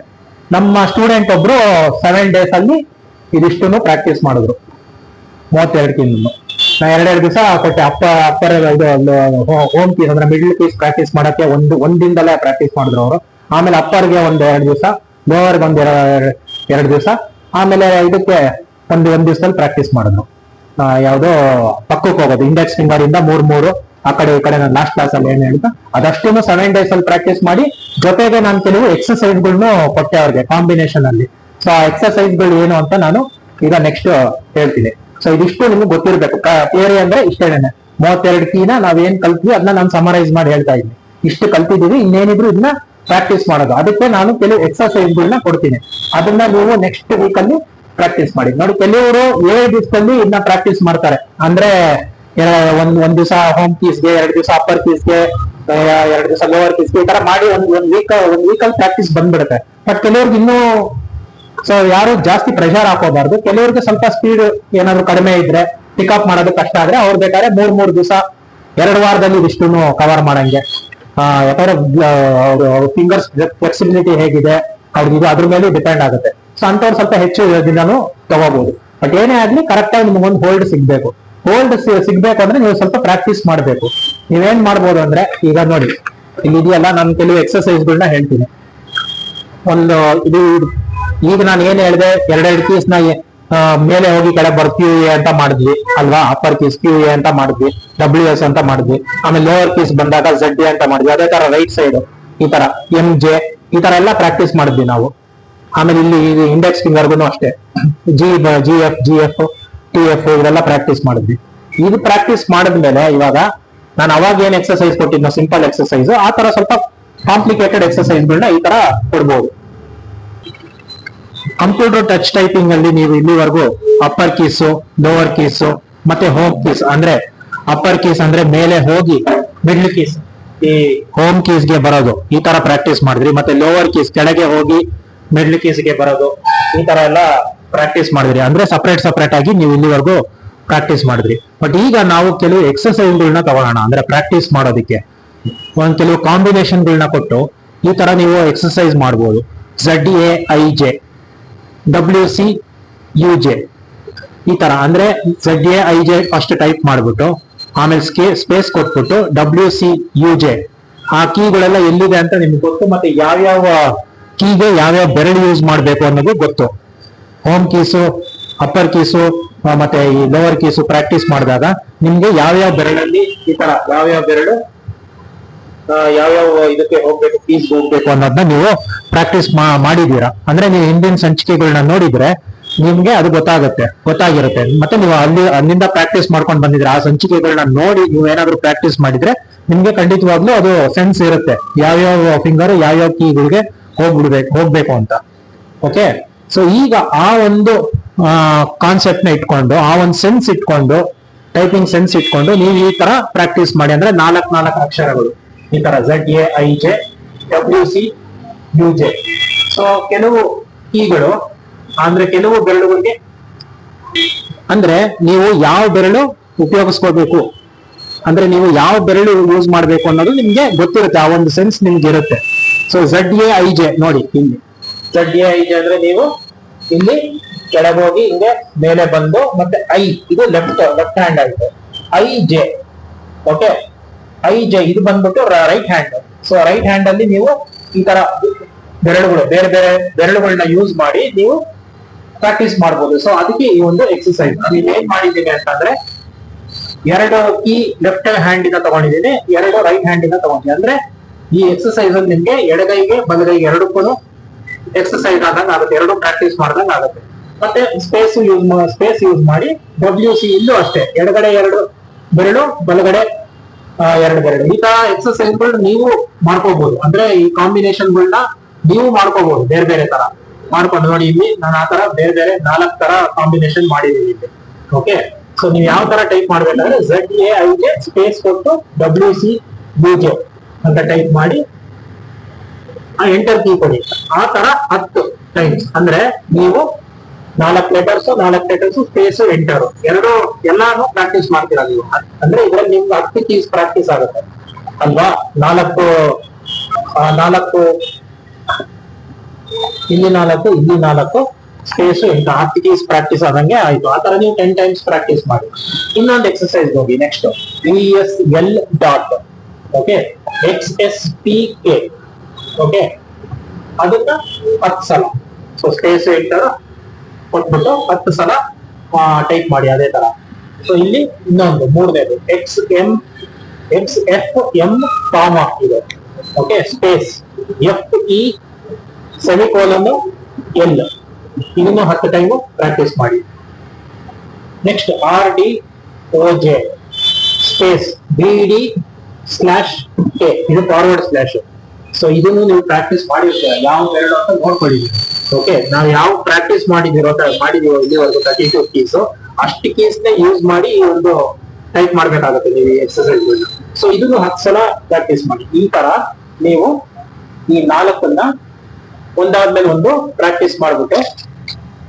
ನಮ್ಮ ಸ್ಟೂಡೆಂಟ್ ಒಬ್ರು ಸೆವೆನ್ ಡೇಸ್ ಅಲ್ಲಿ ಇದಿಷ್ಟು ಪ್ರಾಕ್ಟೀಸ್ ಮಾಡಿದ್ರು. ಮೂವತ್ತೆರಡು ಕಿನ್ನು ನಾ ಎರಡೆರಡು ದಿವಸ ಕೊಟ್ಟೆ ಅಪ್ಪ, ಅಪ್ಪರ ಹೋಮ್ ಪೀಸ್ ಅಂದ್ರೆ ಮಿಡ್ಲ್ ಪೀಸ್ ಪ್ರಾಕ್ಟೀಸ್ ಮಾಡಕ್ಕೆ ಒಂದು, ಒಂದಿಂದಲೇ ಪ್ರಾಕ್ಟೀಸ್ ಮಾಡಿದ್ರು ಅವರು. ಆಮೇಲೆ ಅಪ್ಪರ್ಗೆ ಒಂದು ಎರಡು ದಿವಸ, ಲೋವರ್ಗೆ ಒಂದ್ ಎರಡು ದಿವಸ. ಆಮೇಲೆ ಇದಕ್ಕೆ ಒಂದು, ಒಂದ್ ದಿವಸದಲ್ಲಿ ಪ್ರಾಕ್ಟೀಸ್ ಮಾಡಿದ್ರು. ಯಾವುದೋ ಪಕ್ಕಕ್ಕೆ ಹೋಗೋದು ಇಂಡೆಕ್ಸ್ ಫಿಂಗರ್ ಇಂದ ಮೂರ್, ಮೂರು. ಆ ಕಡೆ, ಈ ಕಡೆ ನಾನು ಲಾಸ್ಟ್ ಕ್ಲಾಸ್ ಅಲ್ಲಿ ಏನ್ ಹೇಳ್ತಾ ಅದಷ್ಟು ಸೆವೆನ್ ಡೇಸ್ ಅಲ್ಲಿ ಪ್ರಾಕ್ಟೀಸ್ ಮಾಡಿ, ಜೊತೆಗೆ ನಾನು ಕೆಲವು ಎಕ್ಸಸೈಸ್ಗಳನ್ನು ಕೊಟ್ಟೆ ಅವ್ರಿಗೆ ಕಾಂಬಿನೇಷನ್ ಅಲ್ಲಿ. ಸೊ ಆ ಎಕ್ಸಸೈಸ್ಗಳು ಏನು ಅಂತ ನಾನು ಈಗ ನೆಕ್ಸ್ಟ್ ಹೇಳ್ತೀನಿ. ಸೊ ಇದಿಷ್ಟು ನಿಮ್ಗೆ ಗೊತ್ತಿರ್ಬೇಕು. ಥಿಯರಿ ಅಂದ್ರೆ ಇಷ್ಟೇನೆ ಮೂವತ್ತೆರಡು ಕೀನ ನಾವೇನ್ ಕಲ್ತೀವಿ ಅದನ್ನ ನಾನು ಸಮರೈಸ್ ಮಾಡಿ ಹೇಳ್ತಾ ಇದ್ದೀನಿ. ಇಷ್ಟು ಕಲ್ತಿದ್ದೀವಿ, ಇನ್ನೇನಿದ್ರು ಇದನ್ನ ಪ್ರಾಕ್ಟೀಸ್ ಮಾಡೋದು. ಅದಕ್ಕೆ ನಾನು ಕೆಲವು ಎಕ್ಸಸೈಸ್ ಗಳನ್ನ ಕೊಡ್ತೀನಿ. ಅದನ್ನ ನೀವು ನೆಕ್ಸ್ಟ್ ವೀಕ್ ಅಲ್ಲಿ ಪ್ರಾಕ್ಟೀಸ್ ಮಾಡಿ. ನೋಡಿ, ಕೆಲವರು ಏಳು ದಿವಸದಲ್ಲಿ ಇದನ್ನ ಪ್ರಾಕ್ಟೀಸ್ ಮಾಡ್ತಾರೆ. ಅಂದ್ರೆ ಒಂದ್ ಒಂದ್ ದಿವಸ ಹೋಮ್ ಪೀಸ್ಗೆ ಎರಡು ದಿವಸ ಅಪ್ಪರ್ ಪೀಸ್ಗೆ ಎರಡ್ ದಿವಸ ಲೋವರ್ ಪೀಸ್ಗೆ ಈ ತರ ಮಾಡಿ ಒಂದ್ ಒಂದ್ ವೀಕ್ ಒಂದ್ ವೀಕಲ್ ಪ್ರಾಕ್ಟೀಸ್ ಬಂದ್ಬಿಡುತ್ತೆ. ಬಟ್ ಕೆಲವ್ರಿಗೆ ಇನ್ನೂ ಸೊ ಯಾರು ಜಾಸ್ತಿ ಪ್ರೆಷರ್ ಹಾಕೋಬಾರ್ದು. ಕೆಲವ್ರಿಗೆ ಸ್ವಲ್ಪ ಸ್ಪೀಡ್ ಏನಾದ್ರು ಕಡಿಮೆ ಇದ್ರೆ ಪಿಕಪ್ ಮಾಡೋದು ಕಷ್ಟ ಆದ್ರೆ ಅವ್ರು ಬೇಕಾದ್ರೆ ಮೂರ್ ಮೂರ್ ದಿವಸ, ಎರಡು ವಾರದಲ್ಲಿ ಇದಿಷ್ಟು ಕವರ್ ಮಾಡಂಗೆ. ಯಾಕಂದ್ರೆ ಅವ್ರ ಫಿಂಗರ್ಸ್ ಫ್ಲೆಕ್ಸಿಬಿಲಿಟಿ ಹೇಗಿದೆ ಅವ್ರಿಗೆ ಅದ್ರ ಮೇಲೆ ಡಿಪೆಂಡ್ ಆಗುತ್ತೆ. ಸೊ ಅಂತವ್ರು ಸ್ವಲ್ಪ ಹೆಚ್ಚು ದಿನಾನು ತಗೋಬಹುದು ಬಟ್ ಏನೇ ಆಗ್ಲಿ ಕರೆಕ್ಟ್ ಆಗಿ ನಿಮ್ಗೊಂದು ಹೋಲ್ಡ್ ಸಿಗ್ಬೇಕು. ಹೋಲ್ಡ್ ಸಿಗ್ಬೇಕು ಅಂದ್ರೆ ನೀವು ಸ್ವಲ್ಪ ಪ್ರಾಕ್ಟೀಸ್ ಮಾಡಬೇಕು. ನೀವೇನ್ ಮಾಡ್ಬೋದು ಅಂದ್ರೆ, ಈಗ ನೋಡಿ, ಇಲ್ಲಿ ಇದೆಯಲ್ಲ, ನಾನು ಕೆಲವು ಎಕ್ಸರ್ಸೈಸ್ ಗಳನ್ನ ಹೇಳ್ತೀನಿ. ಒಂದು ಇದು ಈಗ ನಾನು ಏನ್ ಹೇಳಿದೆ, ಎರಡೆರಡು ಕೀಸ್ನ ಮೇಲೆ ಹೋಗಿ ಕಡೆ ಬರ್ ಕ್ಯೂ ಎ ಅಂತ ಮಾಡಿದ್ವಿ, ಅಲ್ವಾ? ಅಪ್ಪರ್ ಕೀಸ್ ಕ್ಯೂ ಎ ಅಂತ ಮಾಡಿದ್ವಿ ಡಬ್ಲ್ಯೂ ಎಸ್ ಅಂತ ಮಾಡಿದ್ವಿ, ಆಮೇಲೆ ಲೋವರ್ ಕೀಸ್ ಬಂದಾಗ ಝಡ್ ಎ ಅಂತ ಮಾಡಿದ್ವಿ, ಅದೇ ತರ ರೈಟ್ ಸೈಡ್ ಈ ತರ ಎಂ ಜೆ ಈ ತರ ಎಲ್ಲ ಪ್ರಾಕ್ಟೀಸ್ ಮಾಡಿದ್ವಿ ನಾವು. ಆಮೇಲೆ ಇಲ್ಲಿ ಇಂಡೆಕ್ಸ್ ಫಿಂಗರ್ಗೂ ಅಷ್ಟೇ. G G F G F T F ಇವರೆಲ್ಲ ಪ್ರಾಕ್ಟೀಸ್ ಮಾಡಿದ್ವಿ. ಇದು ಪ್ರಾಕ್ಟೀಸ್ ಮಾಡಿದ್ಮೇಲೆ ಇವಾಗ ನಾನು ಅವಾಗ ಏನ್ ಎಕ್ಸರ್ಸೈಸ್ ಕೊಟ್ಟಿದ್ನೋ ಸಿಂಪಲ್ ಎಕ್ಸಸೈಸ್ ಆ ತರ ಸ್ವಲ್ಪ ಕಾಂಪ್ಲಿಕೇಟೆಡ್ ಎಕ್ಸರ್ಸೈಸ್ಗಳನ್ನ ಈ ತರ ಕೊಡ್ಬೋದು. ಕಂಪ್ಯೂಟರ್ ಟಚ್ ಟೈಪಿಂಗ್ ಅಲ್ಲಿ ನೀವು ಇಲ್ಲಿವರೆಗೂ ಅಪ್ಪರ್ ಕೀಸು ಲೋವರ್ ಕೀಸು ಮತ್ತೆ ಹೋಮ್ ಕೀಸ್ ಅಂದ್ರೆ ಅಪ್ಪರ್ ಕೀಸ್ ಅಂದ್ರೆ ಮೇಲೆ ಹೋಗಿ ಮಿಡ್ಲ್ ಕೀಸ್ ಈ ಹೋಮ್ ಕೀಸ್ಗೆ ಬರೋದು. ಈ ತರ ಪ್ರಾಕ್ಟೀಸ್ ಮಾಡಿದ್ರಿ ಮತ್ತೆ ಲೋವರ್ ಕೀಸ್ ಕೆಳಗೆ ಹೋಗಿ ಮಿಡ್ಲ್ ಕೀಸ್ಗೆ ಬರೋದು. ಈ ತರ ಎಲ್ಲ ಪ್ರಾಕ್ಟೀಸ್ ಮಾಡಿದ್ರಿ. ಅಂದ್ರೆ ಸಪರೇಟ್ ಸಪರೇಟ್ ಆಗಿ ನೀವು ಇಲ್ಲಿವರೆಗೂ ಪ್ರಾಕ್ಟೀಸ್ ಮಾಡಿದ್ರಿ. ಬಟ್ ಈಗ ನಾವು ಕೆಲವು ಎಕ್ಸರ್ಸೈಸ್ಗಳನ್ನ ತಗೊಳ್ಳೋಣ. ಅಂದ್ರೆ ಪ್ರಾಕ್ಟೀಸ್ ಮಾಡೋದಕ್ಕೆ. ಒಂದ್ ಕೆಲವು ಕಾಂಬಿನೇಷನ್ಗಳನ್ನ ಕೊಟ್ಟು ಈ ತರ ನೀವು ಎಕ್ಸರ್ಸೈಸ್ ಮಾಡ್ಬೋದು. Z A I J W C U J ಈ ತರ. ಅಂದ್ರೆ Z A I J first type ಮಾಡ್ಬಿಟ್ಟು, ಆಮೇಲೆ ಸ್ಕೇ ಸ್ಪೇಸ್ ಕೊಟ್ಬಿಟ್ಟು ಡಬ್ಲ್ಯೂ ಸಿ ಯು ಜೆ ಆ ಕೀಗಳೆಲ್ಲ ಎಲ್ಲಿದೆ ಅಂತ ನಿಮ್ಗೆ ಗೊತ್ತು? ಮತ್ತೆ ಯಾವ್ಯಾವ ಕೀಗೆ ಯಾವ್ಯಾವ ಬೆರಳು ಯೂಸ್ ಮಾಡಬೇಕು ಅನ್ನೋದು ಗೊತ್ತು. ಹೋಮ್ ಕೀಸು ಅಪ್ಪರ್ ಕೀಸು ಮತ್ತೆ ಈ ಲೋವರ್ ಕೀಸು ಪ್ರಾಕ್ಟೀಸ್ ಮಾಡಿದಾಗ ನಿಮ್ಗೆ ಯಾವ್ಯಾವ ಬೆರಳಲ್ಲಿ ಈ ತರ ಯಾವ್ಯಾವ ಬೆರಳು ಯಾವ ಯಾವ್ಯಾವ ಇದಕ್ಕೆ ಹೋಗ್ಬೇಕು ಫೀಸ್ ಹೋಗ್ಬೇಕು ಅನ್ನೋದನ್ನ ನೀವು ಪ್ರಾಕ್ಟೀಸ್ ಮಾಡಿದೀರಾ. ಅಂದ್ರೆ ನೀವು ಹಿಂದಿನ ಸಂಚಿಕೆಗಳನ್ನ ನೋಡಿದ್ರೆ ನಿಮ್ಗೆ ಅದು ಗೊತ್ತಾಗುತ್ತೆ, ಗೊತ್ತಾಗಿರುತ್ತೆ. ಮತ್ತೆ ನೀವು ಅಲ್ಲಿ, ಅಲ್ಲಿಂದ ಪ್ರಾಕ್ಟೀಸ್ ಮಾಡ್ಕೊಂಡು ಬಂದಿದ್ರೆ ಆ ಸಂಚಿಕೆಗಳನ್ನ ನೋಡಿ ನೀವು ಏನಾದ್ರು ಪ್ರಾಕ್ಟೀಸ್ ಮಾಡಿದ್ರೆ ನಿಮ್ಗೆ ಖಂಡಿತವಾಗ್ಲೂ ಅದು ಸೆನ್ಸ್ ಇರುತ್ತೆ. ಯಾವ್ಯಾವ ಫಿಂಗರ್ ಯಾವ್ಯಾವ ಕೀಗಳಿಗೆ ಹೋಗ್ಬಿಡ್ಬೇಕು, ಹೋಗ್ಬೇಕು ಅಂತ. ಓಕೆ ಸೊ ಈಗ ಆ ಒಂದು ಕಾನ್ಸೆಪ್ಟ್ನ ಇಟ್ಕೊಂಡು, ಆ ಒಂದು ಸೆನ್ಸ್ ಇಟ್ಕೊಂಡು ಟೈಪಿಂಗ್ ಸೆನ್ಸ್ ಇಟ್ಕೊಂಡು ನೀವು ಈ ತರ ಪ್ರಾಕ್ಟೀಸ್ ಮಾಡಿ ಅಂದ್ರೆ ನಾಲ್ಕು ನಾಲ್ಕು ಅಕ್ಷರಗಳು. ಈ ತರ Z A I J W C U J so ಕೆಲವು ಕೀಗಳು, ಅಂದ್ರೆ ಕೆಲವು ಬೆರಳುಗಳಿಗೆ, ಅಂದ್ರೆ ನೀವು ಯಾವ ಬೆರಳು ಉಪಯೋಗಿಸ್ಕೋಬೇಕು? ಅಂದ್ರೆ ನೀವು ಯಾವ ಬೆರಳು ಯೂಸ್ ಮಾಡಬೇಕು ಅನ್ನೋದು ನಿಮ್ಗೆ ಗೊತ್ತಿರುತ್ತೆ, ಆ ಒಂದು ಸೆನ್ಸ್ ನಿಮ್ಗೆ ಇರುತ್ತೆ. So Z A I J ನೋಡಿ, ಇಲ್ಲಿ. ಝಡ್ ಎ ಐ ಜೆ ಅಂದ್ರೆ ನೀವು ಇಲ್ಲಿ ಕೆಳಗೋಗಿ ಹೋಗಿ ಮೇಲೆ ಬಂದು ಮತ್ತೆ ಐ, ಇದು ಲೆಫ್ಟ್ ಲೆಫ್ಟ್ ಹ್ಯಾಂಡ್ ಆಗಿದೆ. I J okay I J ಇದು ಬಂದ್ಬಿಟ್ಟು right hand so right hand ಅಲ್ಲಿ ನೀವು ಈ ತರ ಬೆರಳುಗಳು, ಬೇರೆ ಬೇರೆ ಬೆರಳುಗಳನ್ನ ಯೂಸ್ ಮಾಡಿ ನೀವು ಪ್ರಾಕ್ಟೀಸ್ ಮಾಡ್ಬೋದು. ಸೊ ಅದಕ್ಕೆ ಈ ಒಂದು ಎಕ್ಸಸೈಸ್ ನೀವು ಏನ್ ಮಾಡಿದ್ದೀನಿ ಅಂತಂದ್ರೆ ಎರಡು ಈ ಲೆಫ್ಟ್ ಹ್ಯಾಂಡ್ ಇಂದ ತಗೊಂಡಿದ್ದೀನಿ, ಎರಡು ರೈಟ್ ಹ್ಯಾಂಡ್ ಇಂದ ತಗೊಂಡಿದ್ದೀನಿ. ಅಂದ್ರೆ ಈ ಎಕ್ಸಸೈಸ್ ಅಲ್ಲಿ ನಿಮ್ಗೆ ಎಡಗೈಗೆ ಬಲಗೈಗೆ ಎರಡಕ್ಕೂ ಎಕ್ಸರ್ಸೈಸ್ ಆದಂಗ ಆಗುತ್ತೆ. ಎರಡು ಪ್ರಾಕ್ಟೀಸ್ ಮಾಡ್ದಂಗ ಆಗುತ್ತೆ. ಮತ್ತೆ ಸ್ಪೇಸ್ ಯೂಸ್ ಸ್ಪೇಸ್ ಯೂಸ್ ಮಾಡಿ ಡಬ್ಲ್ಯೂ ಸಿ ಇಲ್ಲೂ ಅಷ್ಟೇ. ಎಡಗಡೆ ಎರಡು ಬೆರಳು, ಬಲಗಡೆ ಎರಡು ಬೆರಳು. ಈ ತರ ಎಕ್ಸರ್ಸೈಸ್ಗಳು ನೀವು ಮಾಡ್ಕೋಬಹುದು ಅಂದ್ರೆ ಈ ಕಾಂಬಿನೇಷನ್ ಗಳನ್ನ ನೀವು ಮಾಡ್ಕೋಬಹುದು ಬೇರೆ ಬೇರೆ ತರ. ಮಾಡ್ಕೊಂಡು ನೋಡಿ ಇಲ್ಲಿ ನಾನು ಆ ತರ, ಬೇರೆ ಬೇರೆ ನಾಲ್ಕು ತರ ಕಾಂಬಿನೇಷನ್ ಮಾಡಿದೀನಿ ಇಲ್ಲಿ. ಓಕೆ ಸೊ ನೀವು ಯಾವ ತರ ಟೈಪ್ ಮಾಡ್ಬೇಕಂದ್ರೆ ಝಡ್ ಎ ಐ ಗೆ ಸ್ಪೇಸ್ ಕೊಟ್ಟು ಡಬ್ಲ್ಯೂ ಸಿ ಯು ಜೆ ಅಂತ ಟೈಪ್ ಮಾಡಿ ಆ ಎಂಟರ್ ಕೀ ಕೊಡಿ. ಆ ತರ ಹತ್ತು ಟೈಮ್ಸ್ ಅಂದ್ರೆ ನೀವು ನಾಲ್ಕು ಲೆಟರ್ಸ್ ನಾಲ್ಕು ಲೆಟರ್ಸ್ ಸ್ಪೇಸ್ ಎಂಟರ್ ಎರಡು ಎಲ್ಲಾನು ಪ್ರಾಕ್ಟೀಸ್ ಮಾಡ್ತೀರಾ ನೀವು. ಅಂದ್ರೆ ಇದ್ರಲ್ಲಿ ನಿಮ್ಗೆ ಹತ್ತು ಕೀಸ್ ಪ್ರಾಕ್ಟೀಸ್ ಆಗುತ್ತೆ. ಅಲ್ವಾ? ನಾಲ್ಕು ನಾಲ್ಕು, ಇಲ್ಲಿ ನಾಲ್ಕು ಇಲ್ಲಿ ನಾಲ್ಕು ಸ್ಪೇಸ್ ಎಂಟು ಹತ್ತು ಕೀಸ್ ಪ್ರಾಕ್ಟೀಸ್ ಆದಂಗೆ ಆಯ್ತು. ಆ ತರ ನೀವು ಟೆನ್ ಟೈಮ್ಸ್ ಪ್ರಾಕ್ಟೀಸ್ ಮಾಡಿ. ಇನ್ನೊಂದು ಎಕ್ಸರ್ಸೈಸ್ ಹೋಗಿ next V S L dot okay X S P K okay? ಅದನ್ನ ಹತ್ತು ಸಲ. ಸೊ ಸ್ಪೇಸ್ ಇಟ್ಟರ ಕೊಟ್ಬಿಟ್ಟು ಹತ್ತು ಸಲ ಟೈಪ್ ಮಾಡಿ ಅದೇ ತರ. ಸೊ ಇಲ್ಲಿ ಇನ್ನೊಂದು, ಮೂರನೇದು. X M X F M form ಇದೆ. Okay space F E semicolon L ಇದನ್ನು ಹತ್ತು ಟೈಮು ಪ್ರಾಕ್ಟೀಸ್ ಮಾಡಿ. Next R D O J space B D slash K ಇದು ಫಾರ್ವರ್ಡ್ ಸ್ಲಾಶ್ ಸೊ ಇದನ್ನು ನೀವು ಪ್ರಾಕ್ಟೀಸ್ ಮಾಡಿರ್ತೀರ ಯಾವ ಎರಡು ಅಂತ ನೋಡ್ಕೊಳ್ಳಿ ಓಕೆ ನಾವು ಯಾವ ಪ್ರಾಕ್ಟೀಸ್ ಮಾಡಿದಿರೋ ಮಾಡಿದೀವೋ ಇಲ್ಲಿವರೆಗೂ ತರ್ಟಿ ಟು ಕೀಸ್ ಅಷ್ಟು ಕೀಸ್ನ ಯೂಸ್ ಮಾಡಿ ಒಂದು ಟೈಪ್ ಮಾಡ್ಬೇಕಾಗುತ್ತೆ ನೀವು ಎಕ್ಸರ್ಸೈಸ್ ಸೊ ಇದನ್ನು ಹತ್ತು ಸಲ ಪ್ರಾಕ್ಟೀಸ್ ಮಾಡಿ. ಈ ತರ ನೀವು ಈ ನಾಲ್ಕನ್ನ ಒಂದಾದ್ಮೇಲೆ ಒಂದು ಪ್ರಾಕ್ಟೀಸ್ ಮಾಡ್ಬಿಟ್ಟು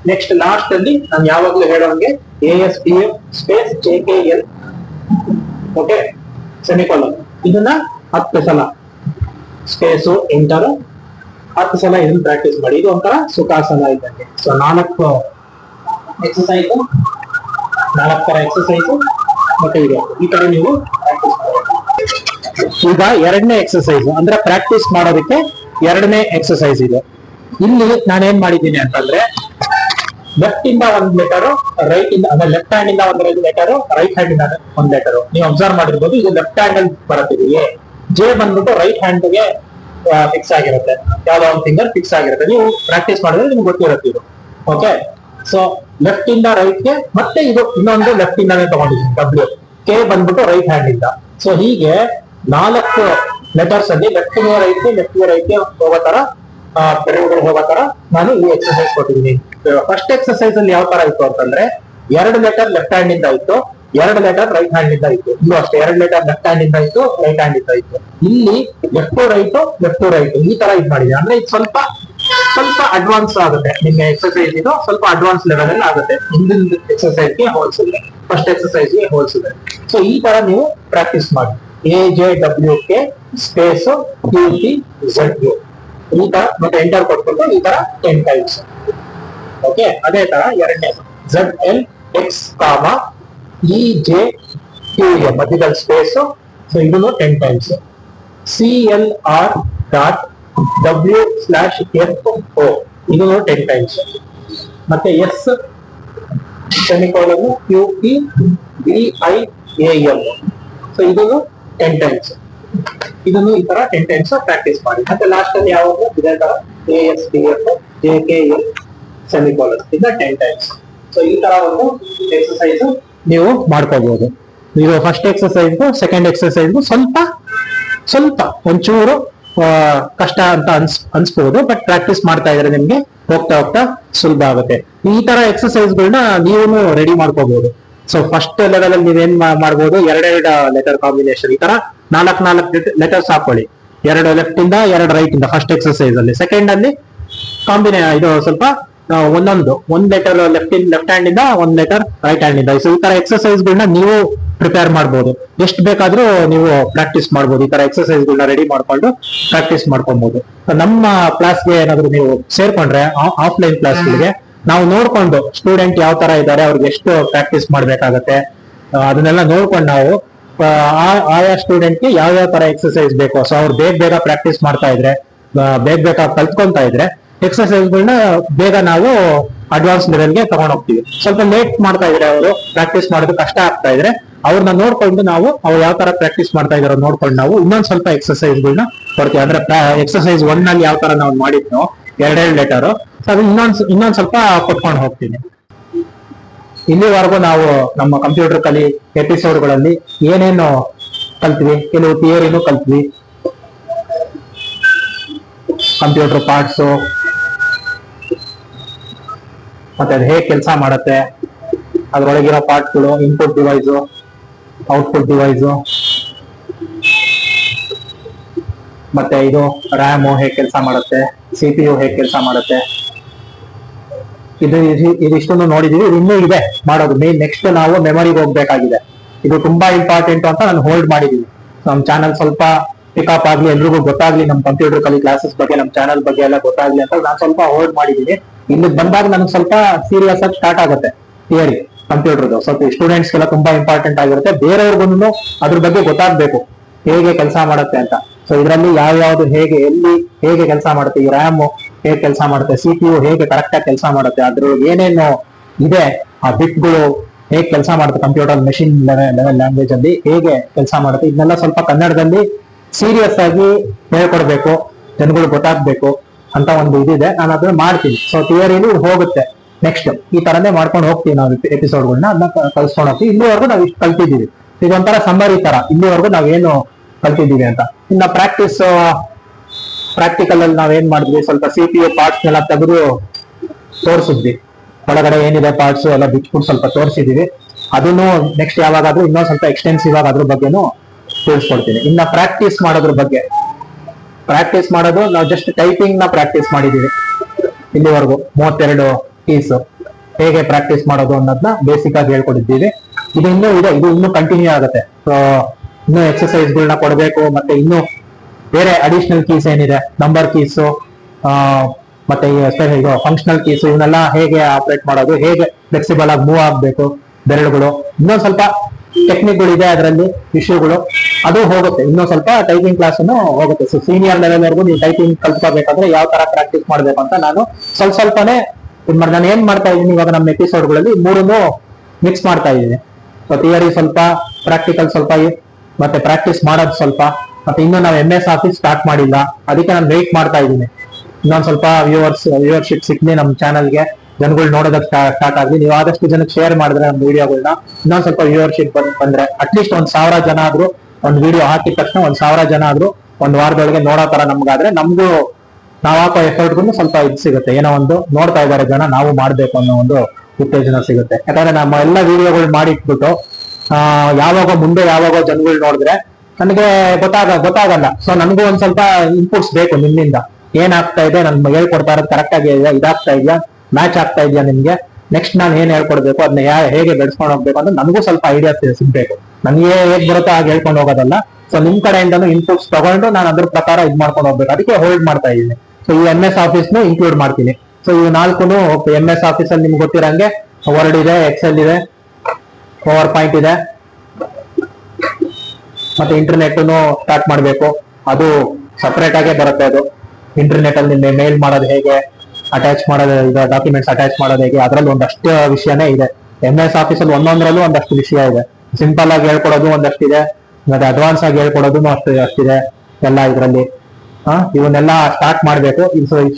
ನೆಕ್ಸ್ಟ್ ಲಾಸ್ಟ್ ಅಲ್ಲಿ ನಾನು ಯಾವಾಗ್ಲೂ ಹೇಳೋಂಗೆ A S D F space J K L okay semicolon ಇದನ್ನ ಹತ್ತು ಸಲ. ಸ್ಪೇಸು ಎಂಟರ್ ಹತ್ತು ಸಲ ಇದನ್ನು ಪ್ರಾಕ್ಟೀಸ್ ಮಾಡಿ. ಇದು ಒಂಥರ ಸುಖಾಸನ ಇದ್ದಂಗೆ ಸೊ ನಾಲ್ಕು ಎಕ್ಸಸೈಸ್ ನಾಲ್ಕು ತರ ಎಕ್ಸಸೈಸ್ ಮತ್ತೆ ಇದು ಈ ತರ ನೀವು ಪ್ರಾಕ್ಟೀಸ್ ಈಗ ಎರಡನೇ ಎಕ್ಸಸೈಸ್ ಅಂದ್ರೆ ಪ್ರಾಕ್ಟೀಸ್ ಮಾಡೋದಕ್ಕೆ ಎರಡನೇ ಎಕ್ಸಸೈಸ್ ಇದೆ. ಇಲ್ಲಿ ನಾನೇನ್ ಮಾಡಿದ್ದೀನಿ ಅಂತಂದ್ರೆ ಲೆಫ್ಟ್ ಇಂದ ಒಂದ್ ಲೆಟರ್ ರೈಟ್ ಇಂದ ಅಂದ್ರೆ ಲೆಫ್ಟ್ ಹ್ಯಾಂಡ್ ಇಂದ ಒಂದ್ ಲೆಟರ್ ರೈಟ್ ಹ್ಯಾಂಡ್ ಇಂದ ಒಂದ್ ಲೆಟರ್ ನೀವು ಅಬ್ಸರ್ವ್ ಮಾಡಿರ್ಬೋದು, ಇದು ಲೆಫ್ಟ್ ಹ್ಯಾಂಡ್ ಅಲ್ಲಿ ಬರುತ್ತೆ ಎ ಜೆ ಬಂದ್ಬಿಟ್ಟು ರೈಟ್ ಹ್ಯಾಂಡ್ಗೆ ಫಿಕ್ಸ್ ಆಗಿರುತ್ತೆ. ಯಾವ್ದೋ ಒಂದು ಫಿಂಗರ್ ಫಿಕ್ಸ್ ಆಗಿರುತ್ತೆ. ನೀವು ಪ್ರಾಕ್ಟೀಸ್ ಮಾಡಿದ್ರೆ ನಿಮ್ಗೆ ಗೊತ್ತಿರುತ್ತೆ ಇದು. ಓಕೆ ಸೊ ಲೆಫ್ಟ್ ಇಂದ ರೈಟ್ಗೆ, ಮತ್ತೆ ಇದು ಇನ್ನೊಂದು ಲೆಫ್ಟ್ ಇಂದಾನೆ ತಗೊಂಡಿದ್ದೀನಿ ಡಬ್ಲ್ಯೂ ಕೆ ಬಂದ್ಬಿಟ್ಟು ರೈಟ್ ಹ್ಯಾಂಡ್ ಇಂದ. ಸೊ ಹೀಗೆ ನಾಲ್ಕು ಲೆಟರ್ಸ್ ಅಲ್ಲಿ ಲೆಫ್ಟ್ಗೆ ರೈಟ್ಗೆ ಲೆಫ್ಟ್ಗೆ ರೈಟ್ಗೆ ಹೋಗೋ ತರ ಬೆರಳುಗಳು ಹೋಗೋ ತರ ನಾನು ಈ ಎಕ್ಸರ್ಸೈಸ್ ಕೊಟ್ಟಿದ್ದೀನಿ. ಫಸ್ಟ್ ಎಕ್ಸರ್ಸೈಸ್ ಅಲ್ಲಿ ಯಾವ ತರ ಇತ್ತು ಅಂತಂದ್ರೆ, ಎರಡು ಲೆಟರ್ ಲೆಫ್ಟ್ ಹ್ಯಾಂಡ್ ಇಂದ ಇತ್ತು. ಎರಡು ಲೆಟರ್ ರೈಟ್ ಹ್ಯಾಂಡ್ ಇಂದ ಇತ್ತು. ಇದು ಅಷ್ಟೇ, ಎರಡು ಲೆಟರ್ ಲೆಫ್ಟ್ ಹ್ಯಾಂಡ್ ಇಂದ ಇತ್ತು ರೈಟ್ ಹ್ಯಾಂಡ್ ಇಂದ ಇತ್ತು. ಇಲ್ಲಿ left to right left to right ಈ ತರ ಇದು ಮಾಡಿದೆ. ಅಂದ್ರೆ ಇದು ಸ್ವಲ್ಪ ಸ್ವಲ್ಪ ಅಡ್ವಾನ್ಸ್ ಆಗುತ್ತೆ. ನಿಮ್ಗೆ ಎಕ್ಸರ್ಸೈಸ್ ಇದು ಸ್ವಲ್ಪ ಅಡ್ವಾನ್ಸ್ ಲೆವೆಲ್ ಅಲ್ಲಿ ಆಗುತ್ತೆ. ಹಿಂದಿನ ಎಕ್ಸರ್ಸೈಸ್ಗೆ ಹೋಲಿಸಿದ್ರೆ ಫಸ್ಟ್ ಎಕ್ಸರ್ಸೈಸ್ಗೆ ಹೋಲಿಸಿದ್ರೆ ಸೊ ಈ ತರ ನೀವು ಪ್ರಾಕ್ಟೀಸ್ ಮಾಡಿ. A J W K space Q T Z U ಈ ತರ, ಮತ್ತೆ ಎಂಟರ್ ಕೊಟ್ಬಿಟ್ಟು ಈ ತರ ಟೆನ್ ಟೈಮ್ಸ್ ಓಕೆ ಅದೇ ತರ ಎರಡನೇ Z L X comma E J Q A ಮಧ್ಯದಲ್ಲಿ ಸ್ಪೇಸ್ ಸೊ ಇದನ್ನು ten times C L R dot W slash F O ಇದನ್ನು ಟೆನ್ ಟೈಮ್ಸ್ ಮತ್ತೆ S semicolon Q P B I A M so ಇದನ್ನು ten times ಇದನ್ನು ಈ ತರ ten times practice ಮಾಡಿ. ಮತ್ತೆ ಲಾಸ್ಟ್ ಅಲ್ಲಿ ಯಾವಾಗ ಇದೇ ತರ. A S D F J K L semicolon ಇದನ್ನ ಟೆನ್ ಟೈಮ್ಸ್ ಸೊ ಈ ತರ ಒಂದು ಎಕ್ಸಸೈಸ್ ನೀವು ಮಾಡ್ಕೋಬಹುದು ಇದು ಫಸ್ಟ್ ಎಕ್ಸಸೈಸ್ ಸೆಕೆಂಡ್ ಎಕ್ಸಸೈಸ್ ಸ್ವಲ್ಪ ಸ್ವಲ್ಪ ಒಂಚೂರು ಕಷ್ಟ ಅಂತ ಅನ್ಸ್ ಅನ್ಸ್ಬಹುದು ಬಟ್ ಪ್ರಾಕ್ಟೀಸ್ ಮಾಡ್ತಾ ಇದ್ರೆ ನಿಮ್ಗೆ ಹೋಗ್ತಾ ಹೋಗ್ತಾ ಸುಲಭ ಆಗುತ್ತೆ. ಈ ತರ ಎಕ್ಸಸೈಸ್ ಗಳನ್ನ ನೀವು ರೆಡಿ ಮಾಡ್ಕೋಬಹುದು ಸೊ ಫಸ್ಟ್ ಲೆವೆಲ್ ಅಲ್ಲಿ ನೀವೇನ್ ಮಾಡ್ಬೋದು, ಎರಡೆರಡು ಲೆಟರ್ ಕಾಂಬಿನೇಷನ್ ಈ ತರ ನಾಲ್ಕ್ ನಾಲ್ಕು ಲೆಟರ್ಸ್ ಹಾಕೊಳ್ಳಿ. ಎರಡು ಲೆಫ್ಟ್ ಇಂದ ಎರಡು ರೈಟ್ ಇಂದ ಫಸ್ಟ್ ಎಕ್ಸಸೈಸ್ ಅಲ್ಲಿ. ಸೆಕೆಂಡ್ ಅಲ್ಲಿ ಕಾಂಬಿನೇ ಇದು ಸ್ವಲ್ಪ ಒಂದೊಂದು ಒಂದ್ letter left in left hand ಇಂದ ಒಂದ್ ಲೆಟರ್ ರೈಟ್ ಹ್ಯಾಂಡ್ ಇಂದ. ಸೊ ಈ ತರ ಎಕ್ಸರ್ಸೈಸ್ ಗಳನ್ನ ನೀವು ಪ್ರಿಪೇರ್ ಮಾಡ್ಬೋದು. ಎಷ್ಟು ಬೇಕಾದ್ರೂ ನೀವು ಪ್ರಾಕ್ಟೀಸ್ ಮಾಡ್ಬೋದು. ಈ ತರ ಎಕ್ಸಸೈಸ್ ಗಳನ್ನ ರೆಡಿ ಮಾಡ್ಕೊಂಡು ಪ್ರಾಕ್ಟೀಸ್ ಮಾಡ್ಕೊಬಹುದು ನಮ್ಮ ಕ್ಲಾಸ್ಗೆ ಏನಾದ್ರು ನೀವು ಸೇರ್ಕೊಂಡ್ರೆ ಆಫ್ಲೈನ್ ಕ್ಲಾಸ್ಗಳಿಗೆ ನಾವು ನೋಡ್ಕೊಂಡು ಸ್ಟೂಡೆಂಟ್ ಯಾವ ತರ ಇದ್ದಾರೆ ಅವ್ರಿಗೆ ಎಷ್ಟು ಪ್ರಾಕ್ಟೀಸ್ ಮಾಡ್ಬೇಕಾಗತ್ತೆ ಅದನ್ನೆಲ್ಲ ನೋಡ್ಕೊಂಡು ನಾವು ಆಯಾ ಸ್ಟೂಡೆಂಟ್ಗೆ ಯಾವ ಯಾವ ತರ ಎಕ್ಸರ್ಸೈಸ್ ಬೇಕು ಸೊ ಅವ್ರು ಬೇಗ ಬೇಗ ಪ್ರಾಕ್ಟೀಸ್ ಮಾಡ್ತಾ ಇದ್ರೆ ಬೇಗ ಬೇಗ ಕಲ್ತ್ಕೊಂತಾ ಇದ್ರೆ ಎಕ್ಸಸೈಸ್ಗಳನ್ನ ಬೇಗ ನಾವು ಅಡ್ವಾನ್ಸ್ ಲೆವೆಲ್ಗೆ ತಗೊಂಡು ಹೋಗ್ತೀವಿ. ಸ್ವಲ್ಪ ಲೇಟ್ ಮಾಡ್ತಾ ಇದ್ರೆ ಅವರು ಪ್ರಾಕ್ಟೀಸ್ ಮಾಡೋದು ಕಷ್ಟ ಆಗ್ತಾ ಇದ್ರೆ, ಅವ್ರನ್ನ ನೋಡ್ಕೊಂಡು ನಾವು ಅವ್ರು ಯಾವ ತರ ಪ್ರಾಕ್ಟೀಸ್ ಮಾಡ್ತಾ ಇದಾರೋ ನೋಡ್ಕೊಂಡು ನಾವು ಇನ್ನೊಂದ್ ಸ್ವಲ್ಪ ಎಕ್ಸಸೈಸ್ಗಳನ್ನ ಕೊಡ್ತೀವಿ. ಅಂದ್ರೆ ಎಕ್ಸರ್ಸೈಸ್ ಒನ್ನಲ್ಲಿ ಯಾವ ತರ ನಾವು ಮಾಡಿದ್ನೋ, ಎರಡೆರಡು ಲೆಟರ್ ಅದು ಇನ್ನೊಂದ್ ಇನ್ನೊಂದ್ ಸ್ವಲ್ಪ ಕೊಟ್ಕೊಂಡು ಹೋಗ್ತೀನಿ. ಇಲ್ಲಿವರೆಗೂ ನಾವು ನಮ್ಮ ಕಂಪ್ಯೂಟರ್ ಕಲಿ ಎಪಿಸೋಡ್ಗಳಲ್ಲಿ ಏನೇನು ಕಲ್ತ್ವಿ, ಕೆಲವು ಥಿಯರಿನೂ ಕಲ್ತ್ವಿ. ಕಂಪ್ಯೂಟರ್ ಪಾರ್ಟ್ಸು ಮತ್ತೆ ಅದು ಹೇಗೆ ಕೆಲಸ ಮಾಡತ್ತೆ? ಅದ್ರೊಳಗಿರೋ ಪಾರ್ಟ್ಗಳು ಇನ್ಪುಟ್ ಡಿವೈಸು ಔಟ್ಪುಟ್ ಡಿವೈಸು ಮತ್ತೆ ಇದು ರ್ಯಾಮು ಹೇಗೆ ಕೆಲಸ ಮಾಡುತ್ತೆ? ಸಿ ಪಿ ಯು ಹೇಗೆ ಕೆಲಸ ಮಾಡುತ್ತೆ? ಇದು ಇದು- ಇದಿಷ್ಟನ್ನು ನೋಡಿದೀವಿ. ಇದು ಇನ್ನೂ ಇದೆ ಮಾಡೋದು. ಮೇನ್ ನೆಕ್ಸ್ಟ್ ನಾವು ಮೆಮೊರಿಗೆ ಹೋಗ್ಬೇಕಾಗಿದೆ. ಇದು ತುಂಬಾ ಇಂಪಾರ್ಟೆಂಟ್ ಅಂತ ನಾನು ಹೋಲ್ಡ್ ಮಾಡಿದೀನಿ. ನಮ್ಮ ಚಾನಲ್ ಸ್ವಲ್ಪ ಪಿಕಪ್ ಆಗ್ಲಿ ಎಲ್ರಿಗೂ ಗೊತ್ತಾಗ್ಲಿ. ನಮ್ಮ ಕಂಪ್ಯೂಟರ್ ಕಲಿ ಕ್ಲಾಸಸ್ ಬಗ್ಗೆ ನಮ್ಮ ಚಾನಲ್ ಬಗ್ಗೆ ಎಲ್ಲ ಗೊತ್ತಾಗ್ಲಿ ಅಂತ ನಾನು ಸ್ವಲ್ಪ ಹೋಲ್ಡ್ ಮಾಡಿದೀನಿ. ಇಲ್ಲಿ ಬಂದಾಗ ನನಗೆ ಸ್ವಲ್ಪ ಸೀರಿಯಸ್ ಆಗಿ ಸ್ಟಾರ್ಟ್ ಆಗುತ್ತೆ ಥಿಯರಿ ಕಂಪ್ಯೂಟರ್ದು ಸ್ವಲ್ಪ ಸ್ಟೂಡೆಂಟ್ಸ್ಗೆಲ್ಲ ತುಂಬಾ ಇಂಪಾರ್ಟೆಂಟ್ ಆಗಿರುತ್ತೆ. ಬೇರೆಯವ್ರಿಗೂ ಅದ್ರ ಬಗ್ಗೆ ಗೊತ್ತಾಗ್ಬೇಕು. ಹೇಗೆ ಕೆಲಸ ಮಾಡುತ್ತೆ ಅಂತ. ಸೊ ಇದರಲ್ಲಿ ಯಾವ ಯಾವ್ದು ಹೇಗೆ, ಎಲ್ಲಿ ಹೇಗೆ ಕೆಲಸ ಮಾಡುತ್ತೆ, ಈ ರ್ಯಾಮ್ ಹೇಗೆ ಕೆಲಸ ಮಾಡುತ್ತೆ, ಸಿ ಪಿ ಯು ಹೇಗೆ ಕರೆಕ್ಟ್ ಆಗಿ ಕೆಲಸ ಮಾಡುತ್ತೆ ಅದ್ರ ಏನೇನು ಇದೆ, ಆ ಬಿಟ್ಗಳು ಹೇಗೆ ಕೆಲಸ ಮಾಡುತ್ತೆ ಕಂಪ್ಯೂಟರ್ ಮೆಷಿನ್ ಲೆವೆಲ್ ಲ್ಯಾಂಗ್ವೇಜ್ ಅಲ್ಲಿ ಹೇಗೆ ಕೆಲಸ ಮಾಡುತ್ತೆ ಇದನ್ನೆಲ್ಲ ಸ್ವಲ್ಪ ಕನ್ನಡದಲ್ಲಿ ಸೀರಿಯಸ್ ಆಗಿ ಹೇಳ್ಕೊಡ್ಬೇಕು, ಜನಗಳು ಗೊತ್ತಾಗ್ಬೇಕು. ಅಂತ ಒಂದು ಇದಿದೆ. ನಾನು ಅದನ್ನ ಮಾಡ್ತೀನಿ. ಸೊ ಥಿಯರಿಲಿ ಹೋಗುತ್ತೆ. ನೆಕ್ಸ್ಟ್ ಈ ತರನೇ ಮಾಡ್ಕೊಂಡು ಹೋಗ್ತೀವಿ ನಾವು ಎಪಿಸೋಡ್ಗಳನ್ನ ಅದನ್ನ ಕಲ್ಸ್ಕೊಂಡು ಹೋಗ್ತೀವಿ. ಇಲ್ಲಿವರೆಗೂ ನಾವು ಇಷ್ಟು ಕಲ್ತಿದ್ದೀವಿ. ಇದೊಂಥರ ಸಮ್ಮರಿ ತರ. ಇಲ್ಲಿವರೆಗೂ ನಾವೇನು ಕಲ್ತಿದ್ದೀವಿ ಅಂತ. ಇನ್ನ ಪ್ರಾಕ್ಟೀಸ್ ಪ್ರಾಕ್ಟಿಕಲ್ ಅಲ್ಲಿ ನಾವೇನ್ ಮಾಡಿದ್ವಿ? ಸ್ವಲ್ಪ ಸಿ ಪಿ ಯು ಪಾರ್ಟ್ಸ್ ನೆಲ್ಲ ತೆಗೆದು ತೋರಿಸಿದ್ವಿ. ಒಳಗಡೆ ಏನಿದೆ ಪಾರ್ಟ್ಸ್ ಎಲ್ಲ ಬಿಟ್ಬಿಟ್ಟು ಸ್ವಲ್ಪ ತೋರಿಸಿದೀವಿ. ಅದನ್ನು ನೆಕ್ಸ್ಟ್ ಯಾವಾಗಾದ್ರೂ ಇನ್ನೊಂದ್ ಸ್ವಲ್ಪ ಎಕ್ಸ್ಟೆನ್ಸಿವ್ ಆಗಿ ಅದ್ರ ಬಗ್ಗೆನೂ ತಿಳಿಸ್ಕೊಡ್ತೀನಿ. ಇನ್ನ ಪ್ರಾಕ್ಟೀಸ್ ಮಾಡೋದ್ರ ಬಗ್ಗೆ. ಪ್ರಾಕ್ಟೀಸ್ ಮಾಡೋದು, ನಾವು ಜಸ್ಟ್ ಟೈಪಿಂಗ್ನ ಪ್ರಾಕ್ಟೀಸ್ ಮಾಡಿದೀವಿ. ಇಲ್ಲಿವರೆಗೂ ಮೂವತ್ತೆರಡು ಕೀಸ್ ಹೇಗೆ ಪ್ರಾಕ್ಟೀಸ್ ಮಾಡೋದು ಅನ್ನೋದನ್ನ ಬೇಸಿಕ್ ಆಗಿ ಹೇಳ್ಕೊಟ್ಟಿದ್ದೀವಿ ಇದು ಇನ್ನೂ ಇದೆ, ಇದು ಇನ್ನೂ ಕಂಟಿನ್ಯೂ ಆಗುತ್ತೆ. ಸೊ ಇನ್ನೂ ಎಕ್ಸಸೈಸ್ ಗಳನ್ನ ಕೊಡಬೇಕು, ಮತ್ತೆ ಇನ್ನೂ ಬೇರೆ ಅಡಿಷನಲ್ ಕೀಸ್ ಏನಿದೆ ನಂಬರ್ ಕೀಸು ಮತ್ತೆ ಇದು ಫಂಕ್ಷನಲ್ ಕೀಸ್ ಇವನ್ನೆಲ್ಲ ಹೇಗೆ ಆಪರೇಟ್ ಮಾಡೋದು, ಹೇಗೆ ಫ್ಲೆಕ್ಸಿಬಲ್ ಆಗಿ ಮೂವ್ ಆಗ್ಬೇಕು, ಬೆರಳುಗಳು, ಇನ್ನೊಂದು ಸ್ವಲ್ಪ ಟೆಕ್ನಿಕ್ಗಳು ಇದೆ ಅದರಲ್ಲಿ, ವಿಷಯಗಳು. ಅದು ಹೋಗುತ್ತೆ. ಇನ್ನೂ ಸ್ವಲ್ಪ ಟೈಪಿಂಗ್ ಕ್ಲಾಸ್ ಹೋಗುತ್ತೆ. ಸೊ ಸೀನಿಯರ್ ಲೆವೆಲ್ ವರೆಗೂ ನೀವು ಟೈಪಿಂಗ್ ಕಲ್ತ್ಕೋಬೇಕಾದ್ರೆ ಯಾವ ತರ ಪ್ರಾಕ್ಟೀಸ್ ಮಾಡ್ಬೇಕು ಅಂತ ನಾನು ಸ್ವಲ್ಪ ಸ್ವಲ್ಪನೇ ಇದು ಮಾಡಿ, ನಾನು ಏನ್ ಮಾಡ್ತಾ ಇದ್ದೀನಿ ಇವಾಗ ನಮ್ಮ ಎಪಿಸೋಡ್ಗಳಲ್ಲಿ ಮೂರನ್ನು ಮಿಕ್ಸ್ ಮಾಡ್ತಾ ಇದ್ದೀನಿ. ಸೊ ಥಿಯರಿ ಸ್ವಲ್ಪ ಪ್ರಾಕ್ಟಿಕಲ್ ಸ್ವಲ್ಪ ಮತ್ತೆ ಪ್ರಾಕ್ಟೀಸ್ ಮಾಡೋದು ಸ್ವಲ್ಪ, ಮತ್ತೆ ಇನ್ನು ನಾವು ಎಂ ಎಸ್ ಆಫೀಸ್ ಸ್ಟಾರ್ಟ್ ಮಾಡಿಲ್ಲ. ಅದಕ್ಕೆ ನಾನು ವೆಯ್ಟ್ ಮಾಡ್ತಾ ಇದ್ದೀನಿ. ಇನ್ನೊಂದು ಸ್ವಲ್ಪ ವ್ಯೂವರ್ಸ್ ವ್ಯೂವರ್ಶಿಪ್ ಸಿಕ್ಲಿ ನಮ್ಮ ಚಾನಲ್ಗೆ ಜನಗಳು ನೋಡೋದಕ್ಕೆ ಸ್ಟಾರ್ಟ್ ಆಗಿ ನೀವು ಆದಷ್ಟು ಜನಕ್ಕೆ ಶೇರ್ ಮಾಡಿದ್ರೆ ನಮ್ಮ ವಿಡಿಯೋಗಳನ್ನ ಇನ್ನೊಂದು ಸ್ವಲ್ಪ ವ್ಯೂವರ್ಶಿಪ್ ಬಂದ್ರೆ ಅಟ್ಲೀಸ್ಟ್ ಒಂದ್ ಸಾವಿರ ಜನ ಆದ್ರೂ ಒಂದ್ ವಿಡಿಯೋ ಹಾಕಿದ ತಕ್ಷಣ ಒಂದ್ ಸಾವಿರ ಜನ ಆದ್ರೂ ಒಂದ್ ವಾರದೊಳಗೆ ನೋಡೋ ತರ ನಮ್ಗಾದ್ರೆ ನಮ್ಗೂ ನಾವ್ ಹಾಕೋ ಎಫರ್ಟ್ಗೂ ಸ್ವಲ್ಪ ಇದು ಸಿಗುತ್ತೆ. ಏನೋ ಒಂದು ನೋಡ್ತಾ ಇದಾರೆ ಜನ, ನಾವು ಮಾಡ್ಬೇಕು ಅನ್ನೋ ಒಂದು ಉತ್ತೇಜನ ಸಿಗುತ್ತೆ. ಯಾಕಂದ್ರೆ ನಮ್ಮ ಎಲ್ಲ ವಿಡಿಯೋಗಳು ಮಾಡಿಟ್ಬಿಟ್ಟು, ಆ, ಯಾವಾಗ ಮುಂದೆ ಯಾವಾಗ ಜನಗಳು ನೋಡಿದ್ರೆ ನನಗೆ ಗೊತ್ತಾಗ, ಗೊತ್ತಾಗಲ್ಲ. ಸೊ ನನಗೂ ಒಂದ್ ಸ್ವಲ್ಪ ಇನ್ಪುಟ್ಸ್ ಬೇಕು ನಿಮ್ಮಿಂದ. ಏನಾಗ್ತಾ ಇದೆ, ನನ್ ಹೇಳ್ಕೊಡ್ತಾ ಇರೋದು ಕರೆಕ್ಟ್ ಆಗಿ ಇದಾಗ್ತಾ ಇದೆಯಾ? ಮ್ಯಾಚ್ ಆಗ್ತಾ ಇದೆಯಾ ನಿಮ್ಗೆ? ನೆಕ್ಸ್ಟ್ ನಾನು ಏನ್ ಹೇಳ್ಕೊಡ್ಬೇಕು? ಅದನ್ನ ಹೇಗೆ ಬೆಳೆಸ್ಕೊಂಡು ಹೋಗ್ಬೇಕು ಅಂತ ನನಗೂ ಸ್ವಲ್ಪ ಐಡಿಯಾ ಸಿಗ್ಬೇಕು. ನನಗೆ ಹೇಗ್ ಬರುತ್ತೋ ಹಾಗೆ ಹೇಳ್ಕೊಂಡು ಹೋಗೋದಲ್ಲ. ಸೊ ನಿಮ್ ಕಡೆಯಿಂದನೂ ಇನ್ಪುಟ್ಸ್ ತಗೊಂಡು ನಾನು ಅದ್ರ ಪ್ರಕಾರ ಇದು ಮಾಡ್ಕೊಂಡು ಹೋಗ್ಬೇಕು. ಅದಕ್ಕೆ ಹೋಲ್ಡ್ ಮಾಡ್ತಾ ಇದ್ದೀನಿ. ಸೊ ಈ ಎಂ ಎಸ್ ಆಫೀಸ್ ಇನ್ಕ್ಲೂಡ್ ಮಾಡ್ತೀನಿ. ಸೊ ಇವು ನಾಲ್ಕು ಎಂ ಎಸ್ ಆಫೀಸ್ ಅಲ್ಲಿ ನಿಮ್ಗೆ ಗೊತ್ತಿರಂಗೆ ವರ್ಡ್ ಇದೆ ಎಕ್ಸೆಲ್ ಇದೆ ಪವರ್ ಪಾಯಿಂಟ್ ಇದೆ. ಮತ್ತೆ ಇಂಟರ್ನೆಟ್ ಸ್ಟಾರ್ಟ್ ಮಾಡಬೇಕು. ಅದು ಸಪರೇಟ್ ಆಗೇ ಬರುತ್ತೆ ಅದು. ಇಂಟರ್ನೆಟ್ ಅಲ್ಲಿ ಮೇಲ್ ಮಾಡೋದು ಹೇಗೆ? ಅಟ್ಯಾಚ್ ಮಾಡೋದು ಇದು ಡಾಕ್ಯುಮೆಂಟ್ಸ್ ಅಟ್ಯಾಚ್ ಮಾಡೋದು, ಹೇಗೆ ಅದರಲ್ಲಿ ಒಂದಷ್ಟು ವಿಷಯನೇ ಇದೆ. ಎಂ ಎಸ್ ಆಫೀಸಲ್ಲಿ ಒಂದೊಂದರಲ್ಲೂ ಒಂದಷ್ಟು ವಿಷಯ ಇದೆ. ಸಿಂಪಲ್ ಆಗಿ ಹೇಳ್ಕೊಡೋದು ಒಂದಷ್ಟಿದೆ ಮತ್ತೆ ಅಡ್ವಾನ್ಸ್ ಆಗಿ ಹೇಳ್ಕೊಡೋದು ಅಷ್ಟು ಅಷ್ಟಿದೆ ಎಲ್ಲ ಇದರಲ್ಲಿ. ಹಾ? ಇವನ್ನೆಲ್ಲ ಸ್ಟಾರ್ಟ್ ಮಾಡಬೇಕು.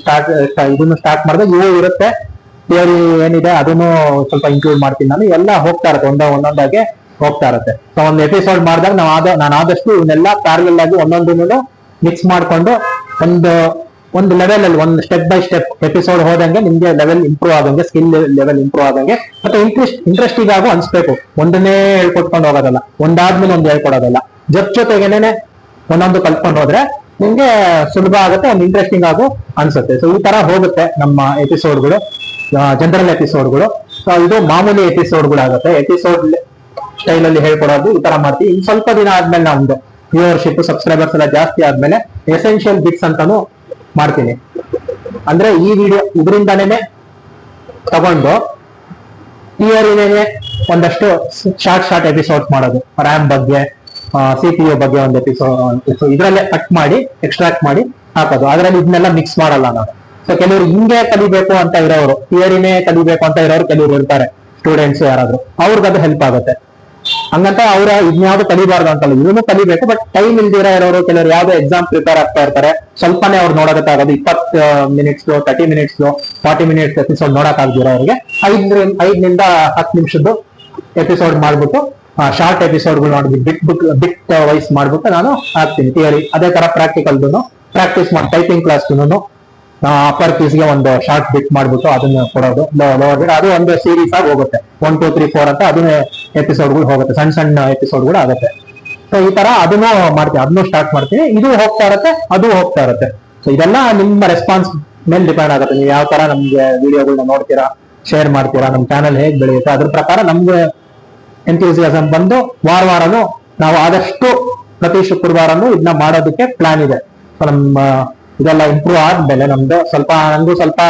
ಸ್ಟಾರ್ಟ್ ಇದನ್ನು ಸ್ಟಾರ್ಟ್ ಮಾಡಿದ್ರೆ ಇವು ಇರುತ್ತೆ. ಥಿಯರಿ ಏನಿದೆ, ಅದನ್ನು ಸ್ವಲ್ಪ ಇನ್ಕ್ಲೂಡ್ ಮಾಡ್ತೀನಿ ನಾನು. ಎಲ್ಲ ಹೋಗ್ತಾ ಇರುತ್ತೆ, ಒಂದ, ಒಂದೊಂದಾಗೆ ಹೋಗ್ತಾ ಇರುತ್ತೆ. ಸೊ ಒಂದು ಎಪಿಸೋಡ್ ಮಾಡಿದಾಗ ನಾವು ಆದ, ನಾನು ಆದಷ್ಟು ಇವನ್ನೆಲ್ಲ ಪ್ಯಾರಲ್ ಆಗಿ ಒಂದೊಂದನ್ನು ಮಿಕ್ಸ್ ಮಾಡ್ಕೊಂಡು ಒಂದು ಒಂದು ಲೆವೆಲ್ ಅಲ್ಲಿ ಒಂದು ಸ್ಟೆಪ್ ಬೈ ಸ್ಟೆಪ್ ಎಪಿಸೋಡ್ ಹೋದಂಗೆ ನಿಮ್ಗೆ ಲೆವೆಲ್ ಇಂಪ್ರೂವ್ ಆದಂಗೆ ಸ್ಕಿಲ್ ಲೆವೆಲ್ ಇಂಪ್ರೂವ್ ಆದಂಗೆ, ಮತ್ತೆ ಇಂಟ್ರೆಸ್ಟ್ ಇಂಟ್ರೆಸ್ಟಿಂಗ್ ಆಗು ಅನ್ಸ್ಬೇಕು. ಒಂದನ್ನೇ ಹೇಳ್ಕೊಟ್ಕೊಂಡು ಹೋಗೋದಲ್ಲ, ಒಂದಾದ್ಮೇಲೆ ಒಂದು ಹೇಳ್ಕೊಡೋದಲ್ಲ. ಜೊತೆ ಜೊತೆಗೇನೆ ಒಂದೊಂದು ಕಲ್ತ್ಕೊಂಡು ಹೋದ್ರೆ ನಿಮ್ಗೆ ಸುಲಭ ಆಗುತ್ತೆ, ಒಂದು ಇಂಟ್ರೆಸ್ಟಿಂಗ್ ಆಗು ಅನ್ಸುತ್ತೆ. ಸೊ ಈ ತರ ಹೋಗುತ್ತೆ ನಮ್ಮ ಎಪಿಸೋಡ್ಗಳು ಜನರಲ್ ಎಪಿಸೋಡ್ಗಳು ಸೊ ಇದು ಮಾಮೂಲಿ ಎಪಿಸೋಡ್ಗಳು ಆಗುತ್ತೆ ಎಪಿಸೋಡ್ ಸ್ಟೈಲ್ ಅಲ್ಲಿ ಹೇಳ್ಕೊಡೋದು ಈ ತರ ಮಾಡ್ತೀವಿ. ಇನ್ ಸ್ವಲ್ಪ ದಿನ ಆದ್ಮೇಲೆ ನಮ್ದು ವ್ಯೂವರ್ಶಿಪ್ ಸಬ್ಸ್ಕ್ರೈಬರ್ಸ್ ಎಲ್ಲ ಜಾಸ್ತಿ ಆದ್ಮೇಲೆ ಎಸೆನ್ಷಿಯಲ್ ಬಿಟ್ಸ್ ಅಂತಾನು ಮಾಡ್ತೀನಿ. ಅಂದ್ರೆ ಈ ವಿಡಿಯೋ ಇದರಿಂದಾನೇ ತಗೊಂಡು ಥಿಯರಿನೇ ಒಂದಷ್ಟು ಶಾರ್ಟ್ ಶಾರ್ಟ್ ಎಪಿಸೋಡ್ ಮಾಡೋದು. ರ್ಯಾಮ್ ಬಗ್ಗೆ ಸಿ ಪಿ ಯು ಬಗ್ಗೆ ಒಂದು ಎಪಿಸೋಡ್ ಇದರಲ್ಲೇ ಕಟ್ ಮಾಡಿ ಎಕ್ಸ್ಟ್ರಾಕ್ಟ್ ಮಾಡಿ ಹಾಕೋದು. ಅದರಲ್ಲಿ ಇದನ್ನೆಲ್ಲ ಮಿಕ್ಸ್ ಮಾಡಲ್ಲ ನಾನು ಸೊ ಕೆಲವರು ಹಿಂಗೆ ಕಲಿಬೇಕು ಅಂತ ಇರೋರು ಥಿಯರಿನೇ ಕಲಿಬೇಕು ಅಂತ ಇರೋರು ಕೆಲವರು ಇರ್ತಾರೆ ಸ್ಟೂಡೆಂಟ್ಸ್ ಯಾರಾದ್ರೂ. ಅವ್ರಿಗದು ಹೆಲ್ಪ್ ಆಗುತ್ತೆ. ಹಂಗಂತ ಅವ್ರ ಇದ್ನ್ಯಾವ್ದು ಕಲಿಬಾರ್ದು ಅಂತಲ್ಲ. ಇದನ್ನು ಕಲಿಬೇಕು ಬಟ್ ಟೈಮ್ ಇಲ್ದಿರ ಇರೋರು ಕೆಲವರು ಯಾವ್ದೋ ಎಕ್ಸಾಮ್ ಪ್ರಿಪೇರ್ ಆಗ್ತಾ ಇರ್ತಾರೆ. ಸ್ವಲ್ಪನೇ ಅವ್ರು ನೋಡೋದಕ್ಕಾಗೋದು ಇಪ್ಪತ್ minutes thirty minutes forty minutes episode ನೋಡಕ್ ಆಗ್ದಿರೋರಿಗೆ ಐದ್ ಐದರಿಂದ ಹತ್ತು ನಿಮಿಷದ್ದು ಎಪಿಸೋಡ್ ಮಾಡ್ಬಿಟ್ಟು ಶಾರ್ಟ್ ಎಪಿಸೋಡ್ಗಳು ನೋಡ್ಬಿಟ್ಟು ಬಿಟ್ ಬಿಟ್ ಬಿಟ್ ವೈಸ್ ಮಾಡ್ಬಿಟ್ಟು ನಾನು ಹಾಕ್ತೀನಿ. ಥಿಯರಿ ಅದೇ ತರ ಪ್ರಾಕ್ಟಿಕಲ್ದು ಪ್ರಾಕ್ಟೀಸ್ ಮಾಡಿ ಟೈಪಿಂಗ್ ಕ್ಲಾಸ್ಗೂ ಅಪ್ಪರ್ ಪೀಸ್ಗೆ ಒಂದು ಶಾರ್ಟ್ ಬಿಟ್ ಮಾಡ್ಬಿಟ್ಟು ಅದನ್ನ ಕೊಡೋದು. ಲೋವರ್ ಅದು ಒಂದು ಸೀರೀಸ್ ಆಗಿ ಹೋಗುತ್ತೆ. ಒನ್ ಟೂ ತ್ರೀ ಫೋರ್ ಅಂತ ಅದನ್ನೇ ಎಪಿಸೋಡ್ಗಳು ಹೋಗುತ್ತೆ. ಸಣ್ಣ ಸಣ್ಣ ಎಪಿಸೋಡ್ಗಳು ಆಗುತ್ತೆ. ಸೊ ಈ ತರ ಅದನ್ನು ಮಾಡ್ತೀನಿ. ಅದನ್ನು ಸ್ಟಾರ್ಟ್ ಮಾಡ್ತೀನಿ. ಇದು ಹೋಗ್ತಾ ಇರುತ್ತೆ, ಅದು ಹೋಗ್ತಾ ಇರುತ್ತೆ. ಸೊ ಇದೆಲ್ಲ ನಿಮ್ಮ ರೆಸ್ಪಾನ್ಸ್ ಮೇಲೆ ಡಿಪೆಂಡ್ ಆಗುತ್ತೆ. ನೀವು ಯಾವ ತರ ನಮ್ಗೆ ವಿಡಿಯೋಗಳನ್ನ ನೋಡ್ತೀರಾ ಶೇರ್ ಮಾಡ್ತೀರಾ, ನಮ್ಮ ಚಾನಲ್ ಹೇಗೆ ಬೆಳೆಯುತ್ತೆ, ಅದ್ರ ಪ್ರಕಾರ ನಮ್ಗೆ ಎಂಥೂಸಿಯಾಸಮ್ ಬಂದು ವಾರ ವಾರನು ನಾವು ಆದಷ್ಟು ಪ್ರತಿ ಶುಕ್ರವಾರನು ಇದನ್ನ ಮಾಡೋದಕ್ಕೆ ಪ್ಲಾನ್ ಇದೆ. ಸೊ ನಮ್ಮ ಇದೆಲ್ಲ ಇಂಪ್ರೂವ್ ಆದ್ಮೇಲೆ ನಮ್ದು ಸ್ವಲ್ಪ, ನಂದು ಸ್ವಲ್ಪ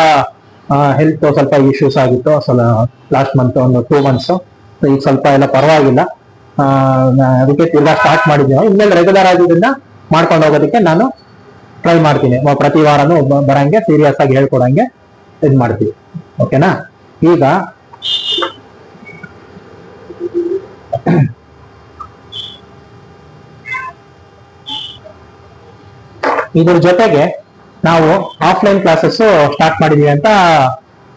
ಹೆಲ್ತ್ ಸ್ವಲ್ಪ ಇಶ್ಯೂಸ್ ಆಗಿತ್ತು. ಸ್ವಲ್ಪ ಲಾಸ್ಟ್ ಮಂತ್ ಒಂದು ಟೂ ಮಂತ್ಸ್ ಈಗ ಸ್ವಲ್ಪ ಎಲ್ಲ ಪರವಾಗಿಲ್ಲ. ಅದಕ್ಕೆ ತಿರ್ಗಾ ಸ್ಟಾರ್ಟ್ ಮಾಡಿದ್ದೀನಿ. ಇನ್ಮೇಲೆ ರೆಗ್ಯುಲರ್ ಆಗಿದ್ದರಿಂದ ಮಾಡ್ಕೊಂಡು ಹೋಗೋದಕ್ಕೆ ನಾನು ಟ್ರೈ ಮಾಡ್ತೀನಿ. ಪ್ರತಿ ವಾರನೂ ಬರಂಗೆ ಸೀರಿಯಸ್ ಆಗಿ ಹೇಳ್ಕೊಡಂಗೆ ಇದು ಮಾಡ್ತೀವಿ ಓಕೆನಾ ಈಗ ಇದ್ರ ಜೊತೆಗೆ ನಾವು ಆಫ್ಲೈನ್ ಕ್ಲಾಸಸ್ ಸ್ಟಾರ್ಟ್ ಮಾಡಿದೀವಿ ಅಂತ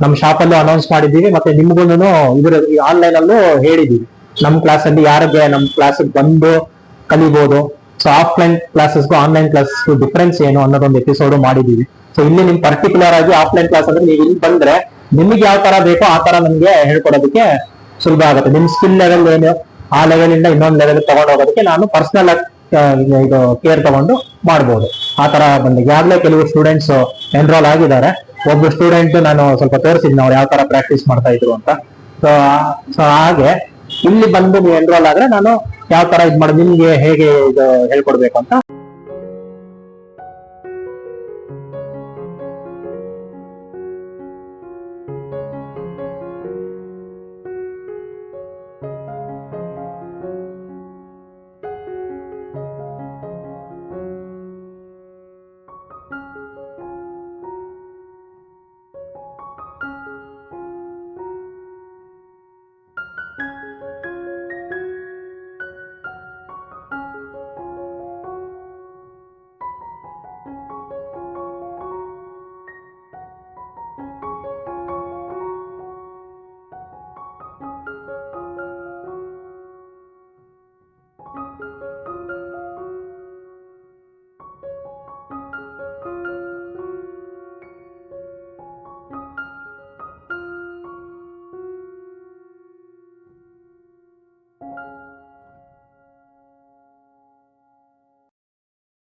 ನಮ್ಮ ಶಾಪಲ್ಲೂ ಅನೌನ್ಸ್ ಮಾಡಿದ್ದೀವಿ ಮತ್ತೆ ನಿಮ್ಗೂ ಇದ್ರ ಆನ್ಲೈನ್ ಅಲ್ಲೂ ಹೇಳಿದೀವಿ. ನಮ್ಮ ಕ್ಲಾಸ್ ಅಲ್ಲಿ ಯಾರಿಗೆ ನಮ್ಮ ಕ್ಲಾಸ್ ಬಂದು ಕಲಿಬಹುದು ಸೊ ಆಫ್ಲೈನ್ ಕ್ಲಾಸಸ್ಗೂ ಆನ್ಲೈನ್ ಕ್ಲಾಸ್ ಡಿಫ್ರೆನ್ಸ್ ಏನು ಅನ್ನೋದೊಂದು ಎಪಿಸೋಡ್ ಮಾಡಿದೀವಿ. ಸೊ ಇಲ್ಲಿ ನಿಮ್ ಪರ್ಟಿಕ್ಯುಲರ್ ಆಗಿ ಆಫ್ಲೈನ್ ಕ್ಲಾಸ್ ಅಂದ್ರೆ ನೀವು ಇಲ್ಲಿ ಬಂದ್ರೆ ನಿಮ್ಗೆ ಯಾವ ತರ ಬೇಕೋ ಆ ತರ ನಮ್ಗೆ ಹೇಳ್ಕೊಡೋದಕ್ಕೆ ಸುಲಭ ಆಗುತ್ತೆ. ನಿಮ್ ಸ್ಕಿಲ್ ಲೆವೆಲ್ ಏನು, ಆ ಲೆವೆಲ್ ಇಂದ ಇನ್ನೊಂದು ಲೆವೆಲ್ ತಗೊಂಡು ಹೋಗೋದಕ್ಕೆ ನಾನು ಪರ್ಸನಲ್ ಆಗಿ ಇದು ಕೇರ್ ತಗೊಂಡು ಮಾಡ್ಬೋದು. ಆ ತರ ಬಂದ. ಈಗಾಗಲೇ ಕೆಲವು ಸ್ಟೂಡೆಂಟ್ಸ್ ಎನ್ರೋಲ್ ಆಗಿದ್ದಾರೆ. ಒಬ್ಬ ಸ್ಟೂಡೆಂಟ್ ನಾನು ಸ್ವಲ್ಪ ತೋರಿಸಿದ್ನ ಅವ್ರು ಯಾವ ತರ ಪ್ರಾಕ್ಟೀಸ್ ಮಾಡ್ತಾ ಇದ್ರು ಅಂತ. ಸೊ ಸೊ ಹಾಗೆ ಇಲ್ಲಿ ಬಂದು ನೀವು ಎನ್ರೋಲ್ ಆದ್ರೆ ನಾನು ಯಾವ ತರ ಇದ್ ಮಾಡಿ, ನಿಮ್ಗೆ ಹೇಗೆ ಇದು ಹೇಳ್ಕೊಡ್ಬೇಕು ಅಂತ.